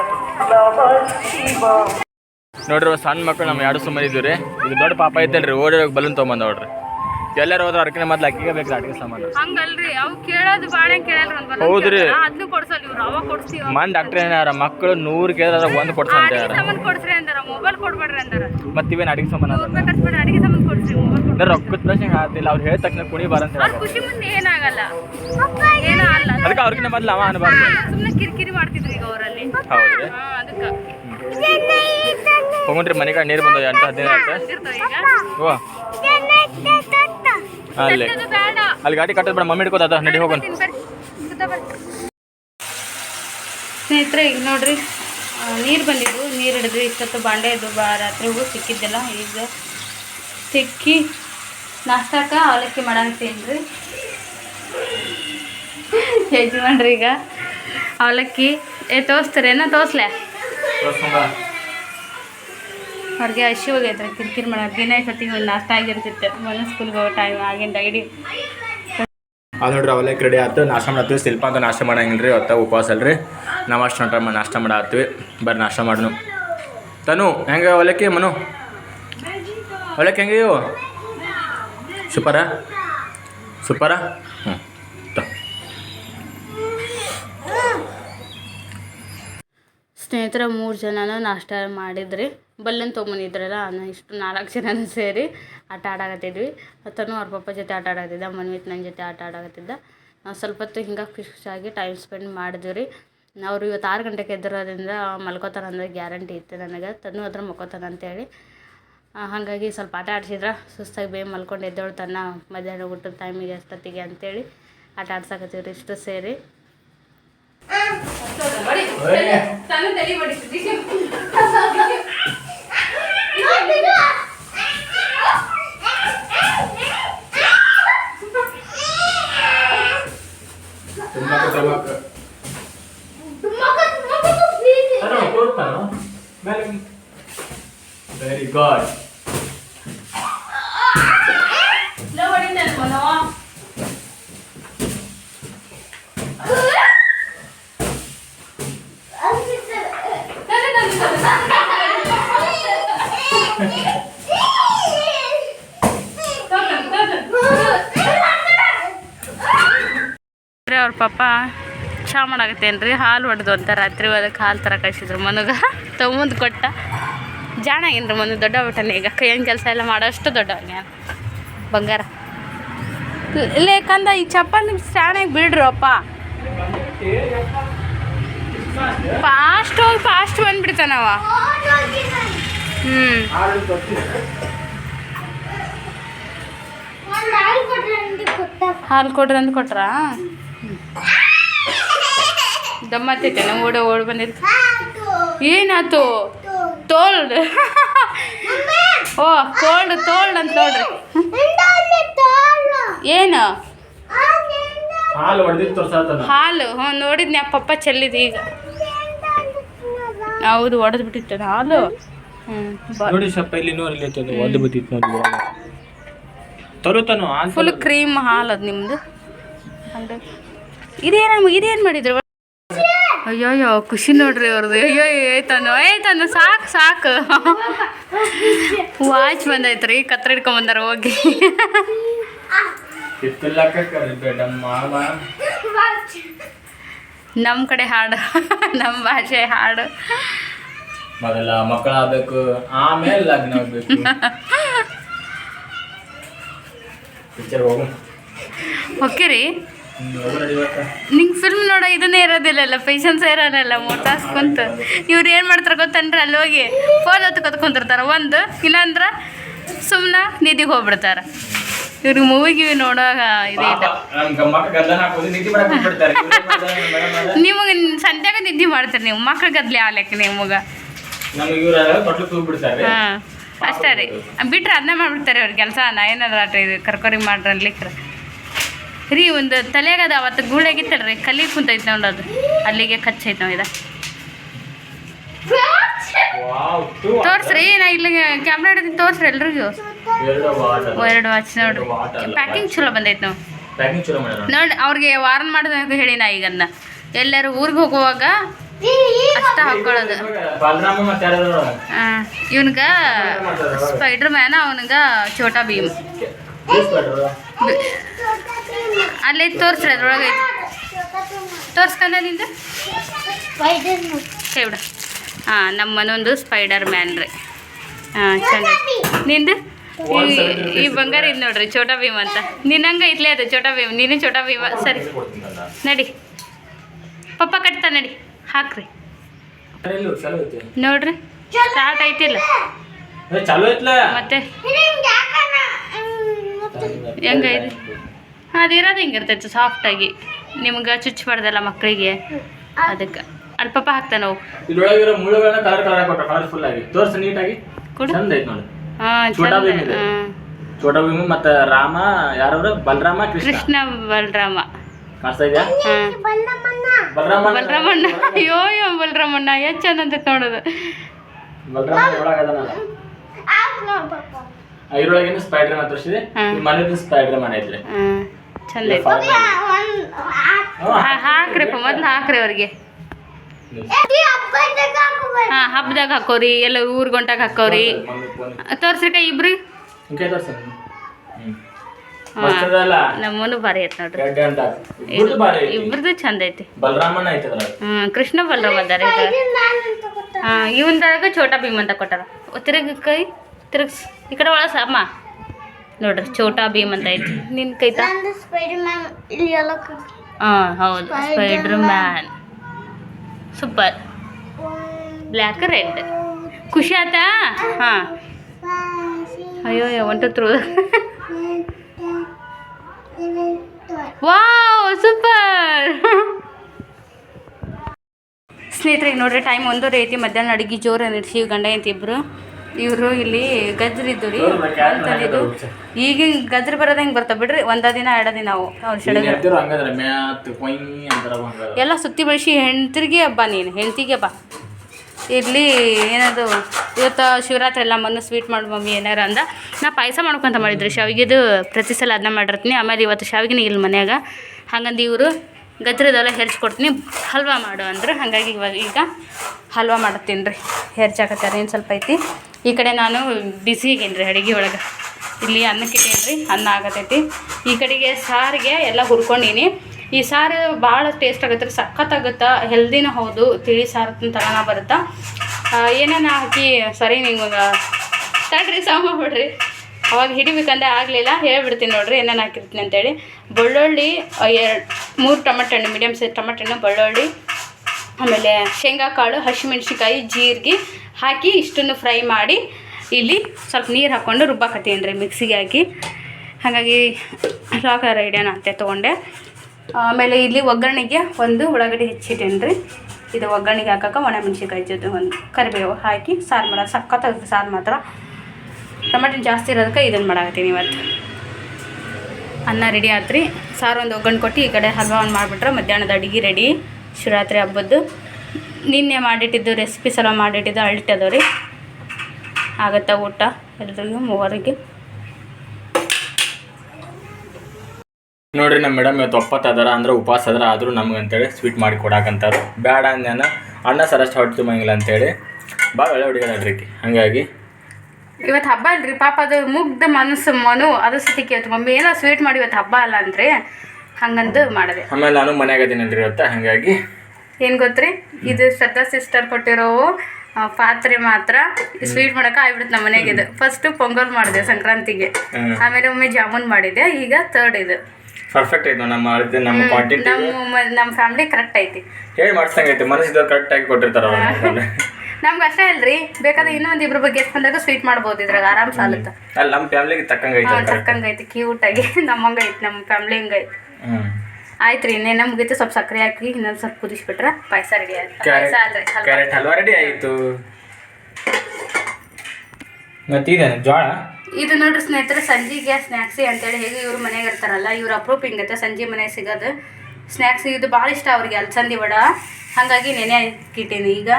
Speaker 1: ನೋಡ್ರಿ ಒಂದ್ ಸಣ್ಣ ಮಕ್ಕಳು ನಮ್ಮ ಎರಡು ಸುಮ್ಮನೆ ಇದ್ವಿ ರೀ ಇದು ದೊಡ್ಡ ಪಾಪ ಐತಲ್ರಿ ಓಡಿ ಹೋಗಿ ಬಲೂನ್ ತೊಗೊಂಬಂದ್ ನೋಡ್ರಿ. ಎಲ್ಲಾರು ಹೋದ್ರೆ ಅದಕ್ಕೆ ಮೊದ್ಲು ಅಕ್ಕಿಗೆ ಬೇಕು ಅಡಿಗೆ ಸಾಮಾನು.
Speaker 2: ಹಂಗಲ್ರಿ ಅವ್ ಕೇಳೋದು ಬಾಳೆ ಕೇಳಲ್ರಿ ಒಂದ್ ಬಲೂನ್
Speaker 1: ಹೌದ್ರಿ.
Speaker 2: ಕೇಳ್ತಾರ, ಅದ್ನು ಕೊಡ್ಸಲ್ಲ ಇವ್ರು ಅವಾಗ ಕೊಡ್ಸ್ತೀವಿ
Speaker 1: ಮನ್ ಡಾಕ್ಟರ್ ಏನಾರ ಮಕ್ಕಳು ನೂರು ಕೇಳಿದ್ರೆ ಒಂದು ಕೊಡ್ಸಂತ
Speaker 2: ಅಡಿಗೆ
Speaker 1: ಯಾರ
Speaker 2: ಸಾಮಾನ್ ಕೊಡ್ಸ್ರಿ ಮೊಬೈಲ್ ಕೊಡ್ಬೇಡ್ರಿ ಅಂತಾರ
Speaker 1: ಮತ್ತೆ ಇವೇನು ಅಡಿಗೆ ಸಾಮಾನು
Speaker 2: ಅಡಿಗೆ ಕೊಡ್ರಿ
Speaker 1: ರೊಕ್ಕದ ಪ್ರಶ್ನೆ ಆಗ್ತಿಲ್ಲ ಅವ್ರು ಹೇಳಿದ ತಕ್ಷಣ ಕುಣಿ ಬಾರಂತ
Speaker 2: ಅವ್ರ ಖುಷಿ ಮುಂದೆ ಏನಾಗಲ್ಲ ಏನೋ ಅಲ್ಲ
Speaker 1: ಅದಕ್ಕೆ ಅವ್ರಿಗೆ ಮೊದ್ಲು ಅವ ಅನ್ಬಾರ್ದು.
Speaker 2: ಸುಮ್ಮನೆ ಕಿರಿಕಿರಿ ಮಾಡ್ತಿದ್ರು ಈಗ ಅವರಲ್ಲಿ.
Speaker 1: ಹೌದ್ರಿ
Speaker 2: ಹಾ ಅದಕ್ಕ.
Speaker 1: ಹೋಗ್ರಿ ಮನೆಗೆ ನೀರು ಬಂದ ಎಂಟು ಹದಿನೈದು ಆಯ್ತು? ಓ ಅಲ್ಲಿ. ಅಲ್ಲಿ ಗಾಡಿ ಕಟ್ಟೋದು ಬೇಡ. ಮಮ್ಮಿ ಹಿಡ್ಕೋದ ನಡಿ ಹೋಗೋಣ.
Speaker 2: ಸ್ನೇಹಿತರೆ ಈಗ ನೋಡ್ರಿ ನೀರು ಬಂದಿದ್ದು. ನೀರು ಹಿಡಿದ್ವಿ. ಇಷ್ಟೊತ್ತು ಬಾಂಡೆ ಇದು ಬಾ ರಾತ್ರಿಗೂ ಸಿಕ್ಕಿದ್ದೆಲ್ಲ. ಈಗ ಸಿಕ್ಕಿ ನಾಷ್ಟಾಕ ಅವಲಕ್ಕಿ ಮಾಡಂತೀನಿ ರೀ. ಯಜಮಾನ್ರಿ ಈಗ ಅವಲಕ್ಕಿ. ಏ ತೋರಿಸ್ತೀರೇನ ತೋರಿಸ್ಲೆ? ಅವ್ರಿಗೆ ಹಸಿ ಹೋಗೈತೆ ಕಿರಿಕಿರಿ ಮಾಡೋದು ದಿನ ಸತಿಗೆ ಒಂದು ನಾಷ್ಟ ಆಗಿರ್ತಿತ್ತು ಮೊನ್ನೆ ಸ್ಕೂಲ್ಗೆ ಹೋಗೋ ಟೈಮ್ ಆಗಿಂದ ಇಡೀ.
Speaker 1: ಅದು ನೋಡ್ರಿ ಅವಲಕ್ಕಿ ರೆಡಿ ಆಯ್ತು ನಾಷ್ಟ ಮಾಡತ್ತೀವಿ ಶಿಲ್ಪ ಅಂತ ನಾಷ್ಟ ಮಾಡಂಗಿಲ್ಲ ರೀ ಹೊತ್ತ ಉಪವಾಸ ಅಲ್ರಿ. ನಾವು ಅಷ್ಟು ನಾಷ್ಟ ನಾಷ್ಟ ಮಾಡತ್ತೀವಿ. ಬರ್ರಿ ನಾಷ್ಟ ಮಾಡೋಣ ತನು ಹೆಂಗೆ ಅವಲಕ್ಕಿ ಮನು? ಅವಲಕ್ಕಿ ಹೆಂಗೆ ಇವು? ಸೂಪರ ಸೂಪರ
Speaker 2: ಸ್ನೇಹಿತರ ಮೂರು ಜನನೂ ನಾಷ್ಟ ಮಾಡಿದ್ರಿ. ಬಲ್ಲನ್ ತೊಗೊಂಬಂದಿದ್ರಲ್ಲ ನಾನು ಇಷ್ಟು ನಾಲ್ಕು ಜನ ಸೇರಿ ಆಟ ಆಡಾಕತ್ತಿದ್ವಿ. ಅತನು ಅವ್ರ ಪಪ್ಪ ಜೊತೆ ಆಟ ಆಡಾಕತ್ತಿದ್ದ ಮನ್ವಿತ್ ನನ್ನ ಜೊತೆ ಆಟ ಆಡಾಕತ್ತಿದ್ದ. ನಾವು ಸ್ವಲ್ಪ ಹೊತ್ತು ಹಿಂಗೆ ಖುಷಿಯಾಗಿ ಟೈಮ್ ಸ್ಪೆಂಡ್ ಮಾಡಿದ್ವಿ ರೀ. ಅವರು ಇವತ್ತು ಆರು ಗಂಟೆಗೆ ಎದ್ದಿರೋದ್ರಿಂದ ಮಲ್ಕೋತಾರ ಅಂದ್ರೆ ಗ್ಯಾರಂಟಿ ಇತ್ತು ನನಗೆ. ತನು ಅದ್ರ ಮಲ್ಕೋತಾನ ಅಂತೇಳಿ ಹಾಗಾಗಿ ಸ್ವಲ್ಪ ಆಟ ಆಡ್ಸಿದ್ರೆ ಸುಸ್ತಾಗಿ ಬೇಗ ಮಲ್ಕೊಂಡು ಎದ್ದೇಳ್ತಾನ ಮಧ್ಯಾಹ್ನ ಊಟದ ಟೈಮಿಗೆ ಅಷ್ಟೊತ್ತಿಗೆ ಅಂತೇಳಿ ಆಟ ಆಡ್ಸಕತ್ತೀವಿ ರೀ ಇಷ್ಟು ಸೇರಿ.
Speaker 1: ವೆರಿ
Speaker 2: ಮಾಡಾಕತ್ತೇನು ಹಾಲು ಹೊಡೆದು ಅಂತ ರಾತ್ರಿ ಅದಕ್ಕೆ ಹಾಲು ತರ ಕಳಿಸಿದ್ರು ಮನುಗ. ತೊಗೊಂಬಂದು ಕೊಟ್ಟ. ಜಾಣ ಏನ್ರಿ ಮನು? ದೊಡ್ಡ ಈಗ. ಏನು ಕೆಲಸ ಎಲ್ಲ ಮಾಡೋಷ್ಟು ದೊಡ್ಡ ಬಂಗಾರ. ಇಲ್ಲ ಕಂದ, ಈ ಚಪ್ಪಲಿ ಸ್ಟ್ಯಾಂಡಾಗಿ ಬಿಡ್ರು ಅಪ್ಪ ಫಾಸ್ಟ್ ಹೋಗಿ ಫಾಸ್ಟ್ ಬಂದ್ಬಿಡ್ತಾನವ. ಹ್ಞೂ
Speaker 3: ಹಾಲು ಕೊಟ್ರೆ
Speaker 2: ಅಂತ ಕೊಟ್ರಾ? ದಮ್ಮತ್ತೈತೆ ನಾವು ಓಡ ಓಡ್ ಬಂದಿದ್ದು ಏನಾಯ್ತು ತೋಲ್ಡ್ ಓ ಕೋಲ್ಡ್ ತೋಲ್ಡ್ ಅಂತ ನೋಡ್ರಿ. ಏನು?
Speaker 1: ಹಾಲು
Speaker 2: ಹ್ಞೂ ನೋಡಿದ್ನಿ ಆ ಪಪ್ಪ ಚೆಲ್ಲಿದ್ ಈಗ. ಹೌದು ಒಡೆದು ಬಿಟ್ಟಿತ್ತು ಹಾಲು.
Speaker 1: ನೋಡಿ ಸ್ವಲ್ಪ ಇಲ್ಲಿ ನೋಡಿ ಇಲ್ಲಿ ಐತೆ ಒದ್ದು ಬಿದ್ದಿತ್ತು ನೋಡಿ ಇವಾಗ. ತರುತ್ತಾನು ಹಾಲು
Speaker 2: ಫುಲ್ ಕ್ರೀಮ್ ಹಾಲು ಅದು ನಿಮ್ಮದು ಇದೇನ ಇದೇನು ಇದೇನು ಮಾಡಿದ್ರು? ಅಯ್ಯೋಯ್ಯೋ ಖುಷಿ ನೋಡ್ರಿ ಅವ್ರದ್ದು ಅಯ್ಯೋ ಏತನು ಏತನು ಸಾಕು ಸಾಕು. ವಾಚ್ ಬಂದೈತ್ರಿ ಕತ್ರ ಹಿಡ್ಕೊಂಡ್ ಬಂದಾರ ಹೋಗಿ. ನಮ್ಮ ಕಡೆ ಹಾಡು ನಮ್ಮ ಭಾಷೆ ಹಾಡು.
Speaker 1: ಮೊದಲ ಮಕ್ಕಳಾಗಬೇಕು ಆಮೇಲೆ ಲಗ್ನ ಆಗಬೇಕು.
Speaker 2: ಓಕೆ ರೀ. ನಿಂಗೆ ಫಿಲ್ಮ್ ನೋಡೋ ಇದನ್ನೇ ಇರೋದಿಲ್ಲಲ್ಲ ಪೇಷನ್ಸ್ ಇರೋಲ್ಲ ಮೂರು ತಾಸು ಕುಂತು. ಇವ್ರು ಏನು ಮಾಡ್ತಾರೆ ಗೊತ್ತಂದ್ರೆ ಅಲ್ಲಿ ಹೋಗಿ ಫೋನ್ ಹೊತ್ತು ಕುಂತಿರ್ತಾರೆ ಒಂದು ಇಲ್ಲಾಂದ್ರೆ ಸುಮ್ಮನೆ ನಿಧಿಗೆ ಹೋಗ್ಬಿಡ್ತಾರೆ. ಇವ್ರಿಗೆ ಮೂವಿ ಗಿವಿ ನೋಡೋವಾಗ ಇದೇ ನಿಮಗೆ ಸಂಧ್ಯಾಗ ನಿದ್ದೆ ಮಾಡ್ತೀರಿ ನೀವು ಮಕ್ಳ ಗದ್ಲಿ ಆಲಕ್ಕೆ ನಿಮಗೆ. ಅಷ್ಟೇ ರೀ. ಬಿಟ್ರೆ ಅದನ್ನ ಮಾಡ್ಬಿಡ್ತಾರೆ ಅವ್ರ ಕೆಲಸ ನಾ ಏನಾದ್ರು ಆಟ ಇದು ಕರ್ಕೊರಿ ಮಾಡ್ರಿ ಅನ್ಲಿಕ್ರ ರೀ ಒಂದು ತಲೆಯಾಗದ ಅವತ್ತು ಗೂಡಾಗಿತ್ತಲ್ರಿ ಕಲಿ ಕುಂತೈತೆ ನೋಡೋದು ಅಲ್ಲಿಗೆ ಕಚ್ಚೈತೆ ನಾವು ಇದು ತೋರ್ಸ್ರಿ ನಾ ಇಲ್ಲಿ ಕ್ಯಾಮ್ರಾ ಹಿಡಿದು ತೋರ್ಸ್ರಿ ಎಲ್ರಿಗೂ
Speaker 1: ಎರಡು
Speaker 2: ವಾಚ್ ನೋಡ್ರಿ ಪ್ಯಾಕಿಂಗ್ ಚಲೋ ಬಂದೈತೆ ನಾವು ನೋಡಿ ಅವ್ರಿಗೆ ವಾರ್ನ್ ಮಾಡಿದ ಹೇಳಿ ನಾ ಈಗ ಅದನ್ನ ಎಲ್ಲರೂ ಊರಿಗೆ ಹೋಗುವಾಗ ಅಷ್ಟ ಹಾಕೊಳ್ಳೋದು ಇವನ್ಗ ಸ್ಪೈಡರ್ ಮ್ಯಾನ್ ಅವನಿಗ ಚೋಟಾ ಭೀಮ್ ಅಲ್ಲೇ ತೋರಿಸ್ರಿ ಅದ್ರೊಳಗೆ ತೋರ್ಸ್ಕಂದ ನಿಂದು? ಕೈ ಬಿಡ. ಹಾಂ ನಮ್ಮ ಮನೊಂದು ಸ್ಪೈಡರ್ ಮ್ಯಾನ್ ರೀ. ಹಾಂ ಚಂದ. ನಿಂದು? ಈ- ಈ ಬಂಗಾರ ಇದು ನೋಡ್ರಿ ಚೋಟಾ ಭೀಮ್ ಅಂತ. ನಿನ್ನಂಗೆ ಐತ್ಲೇ ಅದು ಚೋಟಾ ಭೀಮ್. ನೀನು ಚೋಟ ಭೀಮ. ಸರಿ. ನಡಿ. ಪಪ್ಪ ಕಟ್ತಾ ನಡಿ. ಹಾಕ್ರಿ. ನೋಡ್ರಿ. ಸ್ಟಾರ್ಟ್ ಐತಿಲ್ಲ. ಮತ್ತೆ? ಹೆಂಗೈತಿ ಅದು ಇರೋದು ಹಿಂಗಿರ್ತೈತೆ ಸಾಫ್ಟಾಗಿ ನಿಮ್ಗೆ ಚುಚ್ಚಬಾರ್ದಲ್ಲ ಮಕ್ಕಳಿಗೆ ಅದಕ್ಕೆ. ಅಲ್ಲಿ ಪಾಪ ಹಾಕ್ತಾನೆ ಅವು
Speaker 1: ಇದ್ರೊಳಗಿರೋ ಮುಳ್ಳುಗಳನ್ನ ಕಲರ್ ಕಲರ್ ಕೊಟ್ಟ ಕಲರ್ಫುಲ್ ಆಗಿ. ತೋರ್ಸ ನೀಟಾಗಿ.
Speaker 2: ಕೊಡು.
Speaker 1: ಚಂದ ಐತಿ ನೋಡಿ.
Speaker 2: ಹಾಂ ಚೋಟಾ
Speaker 1: ಭೀಮ್ ಇದೆ.
Speaker 2: ಹಾಂ.
Speaker 1: ಭೀಮ್ ಮತ್ತ ರಾಮ ಯಾರವ್ರ? ಬಲರಾಮ ಕೃಷ್ಣ.
Speaker 2: ಕೃಷ್ಣ ಬಲರಾಮ.
Speaker 1: ಕಾಣಿಸ್ತಾ ಇದೆಯಾ? ಬಲರಾಮ
Speaker 2: ಬಲರಾಮಣ್ಣ. ಅಯ್ಯೋ ಅಯ್ಯೋ ಬಲರಾಮಣ್ಣ. ಎಷ್ಟು ಚಂದ ಅಂತ ನೋಡೋದು.
Speaker 1: ಬಲರಾಮ ಒಳಗ ಅದನಲ್ಲ ಇದ್ರೊಳಗೇನು ಸ್ಪೈಡರ್ ಮ್ಯಾನ್ ತೋರಿಸಿದೆ. ಮನೇಲಿ ಸ್ಪೈಡರ್ ಮ್ಯಾನ್ ಐತ್ರಿ
Speaker 2: ಚಂದ ಐತಿ ಹಾ, ಹಾಕ್ರಿಪ್ಪ ಮೊದ್ಲು ಹಾಕ್ರಿ ಅವ್ರಿಗೆ. ಹಾ ಹಬ್ಬದಾಗ ಹಾಕೋರಿ ಎಲ್ಲ ಊರ್ ಗಂಟಾಗ ಹಾಕೋರಿ. ತೋರ್ಸ್ರಿಕ ಇಬ್ರಿ? ನಮ್ಮನು ಭಾರಿ ಐತ್ ನೋಡ್ರಿ.
Speaker 1: ಇಬ್ರದ್ದು
Speaker 2: ಚಂದ ಐತಿ.
Speaker 1: ಬಲರಾಮಣ್ಣ ಐತಿ ಅದ್ರಾಗ.
Speaker 2: ಹ್ಮ್ ಕೃಷ್ಣ ಬಲರಾಮ್ ಅದಾರ ಹಾ ಇವನ್ದಾಗ ಛೋಟಾ ಭೀಮ್ ಅಂತ ಕೊಟ್ಟಾರ. ತಿರುಗಿ ಕೈ ತಿರುಗ್ಸ್. ಈ ಕಡೆ ಒಳಗೆ ಅಮ್ಮ ನೋಡ್ರಿ ಛೋಟಾ ಭೀಮ್ ಅಂತ ಐತಿ. ನಿನ್ ಕೈತ?
Speaker 4: ನಂದು ಸ್ಪೈಡರ್ ಮ್ಯಾನ್ ಇಲ್ಲಿ ಎಲ್ಲ
Speaker 2: ಹಾ ಹೌದು spider man super black red ಖುಷಿ ಆತಾ? ಹಾ. ಅಯ್ಯೋ one two three wow super ಸ್ನೇಹಿತರಿಗೆ ನೋಡ್ರಿ ಟೈಮ್ ಒಂದೂವರೆ ಐತಿ. ಮಧ್ಯಾಹ್ನ ಅಡುಗೆ ಜೋರ ನಡೆಸಿ ಗಂಡ ಅಂತ ಇಬ್ರು. ಇವರು ಇಲ್ಲಿ ಗಜ್ರಿದ್ದು ರೀ ಅಂತಂದಿದ್ದು ಈಗಿನ ಗಜ್ರಿ ಬರೋದು ಹೆಂಗೆ ಬರ್ತಾವ ಬಿಡ್ರಿ? ಒಂದ ದಿನ ಎರಡ ದಿನ ಅವು. ಅವ್ರು ಸಡಗರ ಎಲ್ಲ ಸುತ್ತಿ ಬೆಳೆಸಿ ಹೆಂಡ್ತಿರಿಗೆ ಹಬ್ಬ ನೀನು ಹೆಂಡ್ತಿಗೆ ಹಬ್ಬ. ಇರಲಿ ಏನದು ಇವತ್ತು ಶಿವರಾತ್ರಿ ಎಲ್ಲ ಮೊನ್ನೆ ಸ್ವೀಟ್ ಮಾಡು ಮಮ್ಮಿ ಏನಾರ ಅಂದ. ನಾ ಪಾಯಸ ಮಾಡ್ಕೊಂತ ಮಾಡಿದ್ರಿ ಶಾವಿಗೆದು ಪ್ರತಿ ಸಲ ಅದನ್ನ ಮಾಡಿರ್ತೀನಿ. ಆಮೇಲೆ ಇವತ್ತು ಶಾವಿಗೆನೇ ಇಲ್ಲ ಮನ್ಯಾಗ. ಹಂಗಂದು ಇವರು ಗಜ್ರದೆಲ್ಲ ಹೆರ್ಚ್ಕೊಡ್ತೀನಿ. ಹಲ್ವಾ ಮಾಡು ಅಂದ್ರೆ. ಹಾಗಾಗಿ ಇವಾಗ ಈಗ ಹಲ್ವಾ ಮಾಡತ್ತೀನಿ ರೀ. ಹೆರ್ಚಾಕತ್ತಾರೆ ಏನು ಸ್ವಲ್ಪ ಐತಿ. ಈ ಕಡೆ ನಾನು ಬಿಸಿ ಆಗೇನಿ ರೀ ಅಡುಗೆ ಒಳಗೆ. ಇಲ್ಲಿ ಅನ್ನಕ್ಕೆ ರೀ ಅನ್ನ ಆಗತೈತಿ. ಈ ಕಡೆಗೆ ಸಾರಿಗೆ ಎಲ್ಲ ಹುರ್ಕೊಂಡೀನಿ. ಈ ಸಾರು ಭಾಳ ಟೇಸ್ಟ್ ಆಗುತ್ತೆ ರೀ ಸಖತ್ತಾಗುತ್ತೆ ಹೆಲ್ದಿನೂ ಹೌದು, ತಿಳಿ ಸಾರು ತರನ ಬರುತ್ತೆ. ಏನೇನು ಹಾಕಿ, ಸರಿ ನಿಮ್ಗೆ ತಡ್ರಿ ಸಾಮ ಬಿಡ್ರಿ ಅವಾಗ ಹಿಡಿಬೇಕಂದ್ರೆ ಆಗಲಿಲ್ಲ, ಹೇಳ್ಬಿಡ್ತೀನಿ ನೋಡ್ರಿ ಏನೇನು ಹಾಕಿರ್ತೀನಿ ಅಂತೇಳಿ. ಬೆಳ್ಳುಳ್ಳಿ ಎರಡು, ಮೂರು ಟೊಮೆಟೊ ಹಣ್ಣು ಮೀಡಿಯಮ್ ಸೈಜ್ ಟೊಮೆಟೊ ಹಣ್ಣು, ಬೆಳ್ಳುಳ್ಳಿ ಆಮೇಲೆ ಶೇಂಗಾ ಕಾಳು ಹಸಿಮೆಣ್ಸಿಕಾಯಿ ಜೀರಿಗೆ ಹಾಕಿ ಇಷ್ಟನ್ನು ಫ್ರೈ ಮಾಡಿ ಇಲ್ಲಿ ಸ್ವಲ್ಪ ನೀರು ಹಾಕ್ಕೊಂಡು ರುಬ್ಬಾಕತ್ತೀನಿ ರೀ ಮಿಕ್ಸಿಗೆ ಹಾಕಿ. ಹಾಗಾಗಿ ಲಾಕ ಐಡಿಯಾನ ಅಂತೆ ತೊಗೊಂಡೆ. ಆಮೇಲೆ ಇಲ್ಲಿ ಒಗ್ಗರಣೆಗೆ ಒಂದು ಉಳ್ಳಾಗಡ್ಡಿ ಹೆಚ್ಚಿಟ್ಟೇನಿ ರೀ. ಇದು ಒಗ್ಗರಣೆಗೆ ಹಾಕಕ್ಕೆ ಒಣ ಮೆಣಸಿಕಾಯಿ ಜೊತೆ ಒಂದು ಕರಿಬೇವು ಹಾಕಿ ಸಾರು ಮಾಡ ಸಖತ್ತಾಗುತ್ತೆ ಸಾರು ಮಾತ್ರ. ಟೊಮೆಟೊ ಜಾಸ್ತಿ ಇರೋದಕ್ಕೆ ಇದನ್ನು ಮಾಡಾಕತ್ತೀನಿ ಇವತ್ತು. ಅನ್ನ ರೆಡಿ ಆತ್ರಿ. ಸಾರು ಒಂದು ಒಗ್ಗರಣೆ ಕೊಟ್ಟು ಈ ಕಡೆ ಹಲ್ವಾ ಒಂದು ಮಾಡಿಬಿಟ್ರೆ ಮಧ್ಯಾಹ್ನದ ಅಡುಗೆ ರೆಡಿ ಶಿವರಾತ್ರಿ ಹಬ್ಬದ್ದು. ನಿನ್ನೆ ಮಾಡಿಟ್ಟಿದ್ದು ರೆಸಿಪಿ ಸಲ ಮಾಡಿಟ್ಟಿದ್ದು ಅಳ್ಟದವು ರೀ. ಆಗತ್ತಾ ಊಟ ಎಲ್ರಿಗೂ ಮೂವರಿಗೆ.
Speaker 1: ನೋಡ್ರಿ ನಮ್ಮ ಮೇಡಮ್ ಇವತ್ತು ಒಪ್ಪತ್ತು ಅದಾರ ಅಂದ್ರೆ ಉಪವಾಸ ಅದಾರ ಆದರೂ ನಮ್ಗೆ ಅಂತೇಳಿ ಸ್ವೀಟ್ ಮಾಡಿ ಕೊಡಾಕಂತಾರೆ. ಬೇಡ ಅಂದ್ಯಾನ ಅಣ್ಣ ಸರಷ್ಟು ಹೊಟ್ಟೆ ತುಂಬಂಗಿಲ್ಲ ಅಂತೇಳಿ. ಭಾಳ ಒಳ್ಳೆ ಹುಡುಗ ಹಾಗಾಗಿ ಹಂಗಾಗಿ.
Speaker 2: ಇವತ್ತು ಹಬ್ಬ ಅಲ್ರಿ ಪಾಪ ಅದು ಮುಗ್ಧ ಮನಸ್ಸು ಮನು ಅದು ಸತಿ ಕೇಳ್ತು ಮಮ್ಮಿ ಏನೋ ಸ್ವೀಟ್ ಮಾಡಿ ಇವತ್ತು ಹಬ್ಬ ಅಲ್ಲ ಅಂದ್ರೆ. ಹಂಗಂದು ಮಾಡಿದೆ.
Speaker 1: ಆಮೇಲೆ ನಾನು ಮನ್ಯಾಗ ಅದೀನಲ್ರಿ ಇವತ್ತ ಹಾಗಾಗಿ.
Speaker 2: ಏನು ಗೊತ್ತ್ರಿ? ಇದು ಶ್ರದ್ಧಾ ಸಿಸ್ಟರ್ ಕೊಟ್ಟಿರೋ ಪಾತ್ರೆ ಮಾತ್ರ ಸ್ವೀಟ್ ಮಾಡಕ್ಕೆ ಆಗ್ಬಿಡುತ್ತೆ ನಮ್ಮ ಮನೆಗೆ ಇದು. ಫಸ್ಟ್ ಪೊಂಗಲ್ ಮಾಡಿದೆ ಸಂಕ್ರಾಂತಿಗೆ. ಆಮೇಲೆ ಒಮ್ಮೆ ಜಾಮೂನ್ ಮಾಡಿದೆ ಈಗ ತರ್ಡ್ ಇದು.
Speaker 1: ಪರ್ಫೆಕ್ಟ್ ಐತೆ ನಮ್ಮ ಅಳತೆ ನಮ್ಮ ಕ್ವಾಂಟಿಟಿ
Speaker 2: ನಮ್ಮ ನಮ್ಮ ಫ್ಯಾಮಿಲಿ ಕರೆಕ್ಟ್ ಐತಿ.
Speaker 1: ಹೇಳಿ ಮಾಡ್ಸಂಗೈತೆ ಮನಸ್ಸಿದ್ದವ್ರು ಕರೆಕ್ಟಾಗಿ ಕೊಟ್ಟಿರ್ತಾರ ಅವ್ರು
Speaker 2: ನಮ್ಗೆ ಅಷ್ಟೇ ಅಲ್ರಿ ಬೇಕಾದ್ರೆ ಇನ್ನೊಂದು ಇಬ್ರು ಬಗ್ಗೆ ಗೆಸ್ಟ್ ಬಂದಾಗ ಸ್ವೀಟ್ ಮಾಡ್ಬೋದು ಇದ್ರಾಗ ಆರಾಮ್ ಸಾಲುತ್ತೆ
Speaker 1: ಅಲ್ಲಿ ನಮ್ಮ ಫ್ಯಾಮಿಲಿಗೆ ತಕ್ಕಂಗೈತೆ
Speaker 2: ತಕ್ಕಂಗೈತೆ ಕ್ಯೂಟ್ ಆಗಿ. ನಮ್ಮಂಗ ಐತಿ ನಮ್ಮ ಫ್ಯಾಮಿಲಿ ಹಂಗೈತೆ ಆಯ್ತು ರೀ ಇನ್ನೇನ ಮುಗಿತು ಸ್ವಲ್ಪ ಸಕ್ಕರೆ ಹಾಕಿ ಇನ್ನೊಂದು ಸ್ವಲ್ಪ ಕುದಿಸ್ಬಿಟ್ರೆ ಪಾಯಸ ರೆಡಿ ಆಯ್ತು. ಪಾಯಸ ಅಲ್ರಿ ಹಲ್ವಾ.
Speaker 1: ಕ್ಯಾರೆಟ್ ಹಲ್ವಾ ರೆಡಿ ಆಯಿತು ಮತ್ತಿದೇನು ಜೋಳ
Speaker 2: ಇದು ನೋಡ್ರಿ ಸ್ನೇಹಿತರೆ ಸಂಜಿಗೆ ಸ್ನ್ಯಾಕ್ಸಿ ಅಂತೇಳಿ ಹೇಗೆ ಇವ್ರ ಮನೆಗೆ ಇರ್ತಾರಲ್ಲ ಇವ್ರ ಅಪ್ರೂಪ್ ಹಿಂಗತ್ತೆ ಸಂಜೆ ಮನೆ ಸಿಗೋದು. ಸ್ನ್ಯಾಕ್ಸ್ ಇದು ಭಾಳ ಇಷ್ಟ ಅವ್ರಿಗೆ ಅಲ್ಸಂದಿ ವಡ. ಹಾಗಾಗಿ ನೆನೆ ಹಾಕಿಟ್ಟೇನೆ ಈಗ.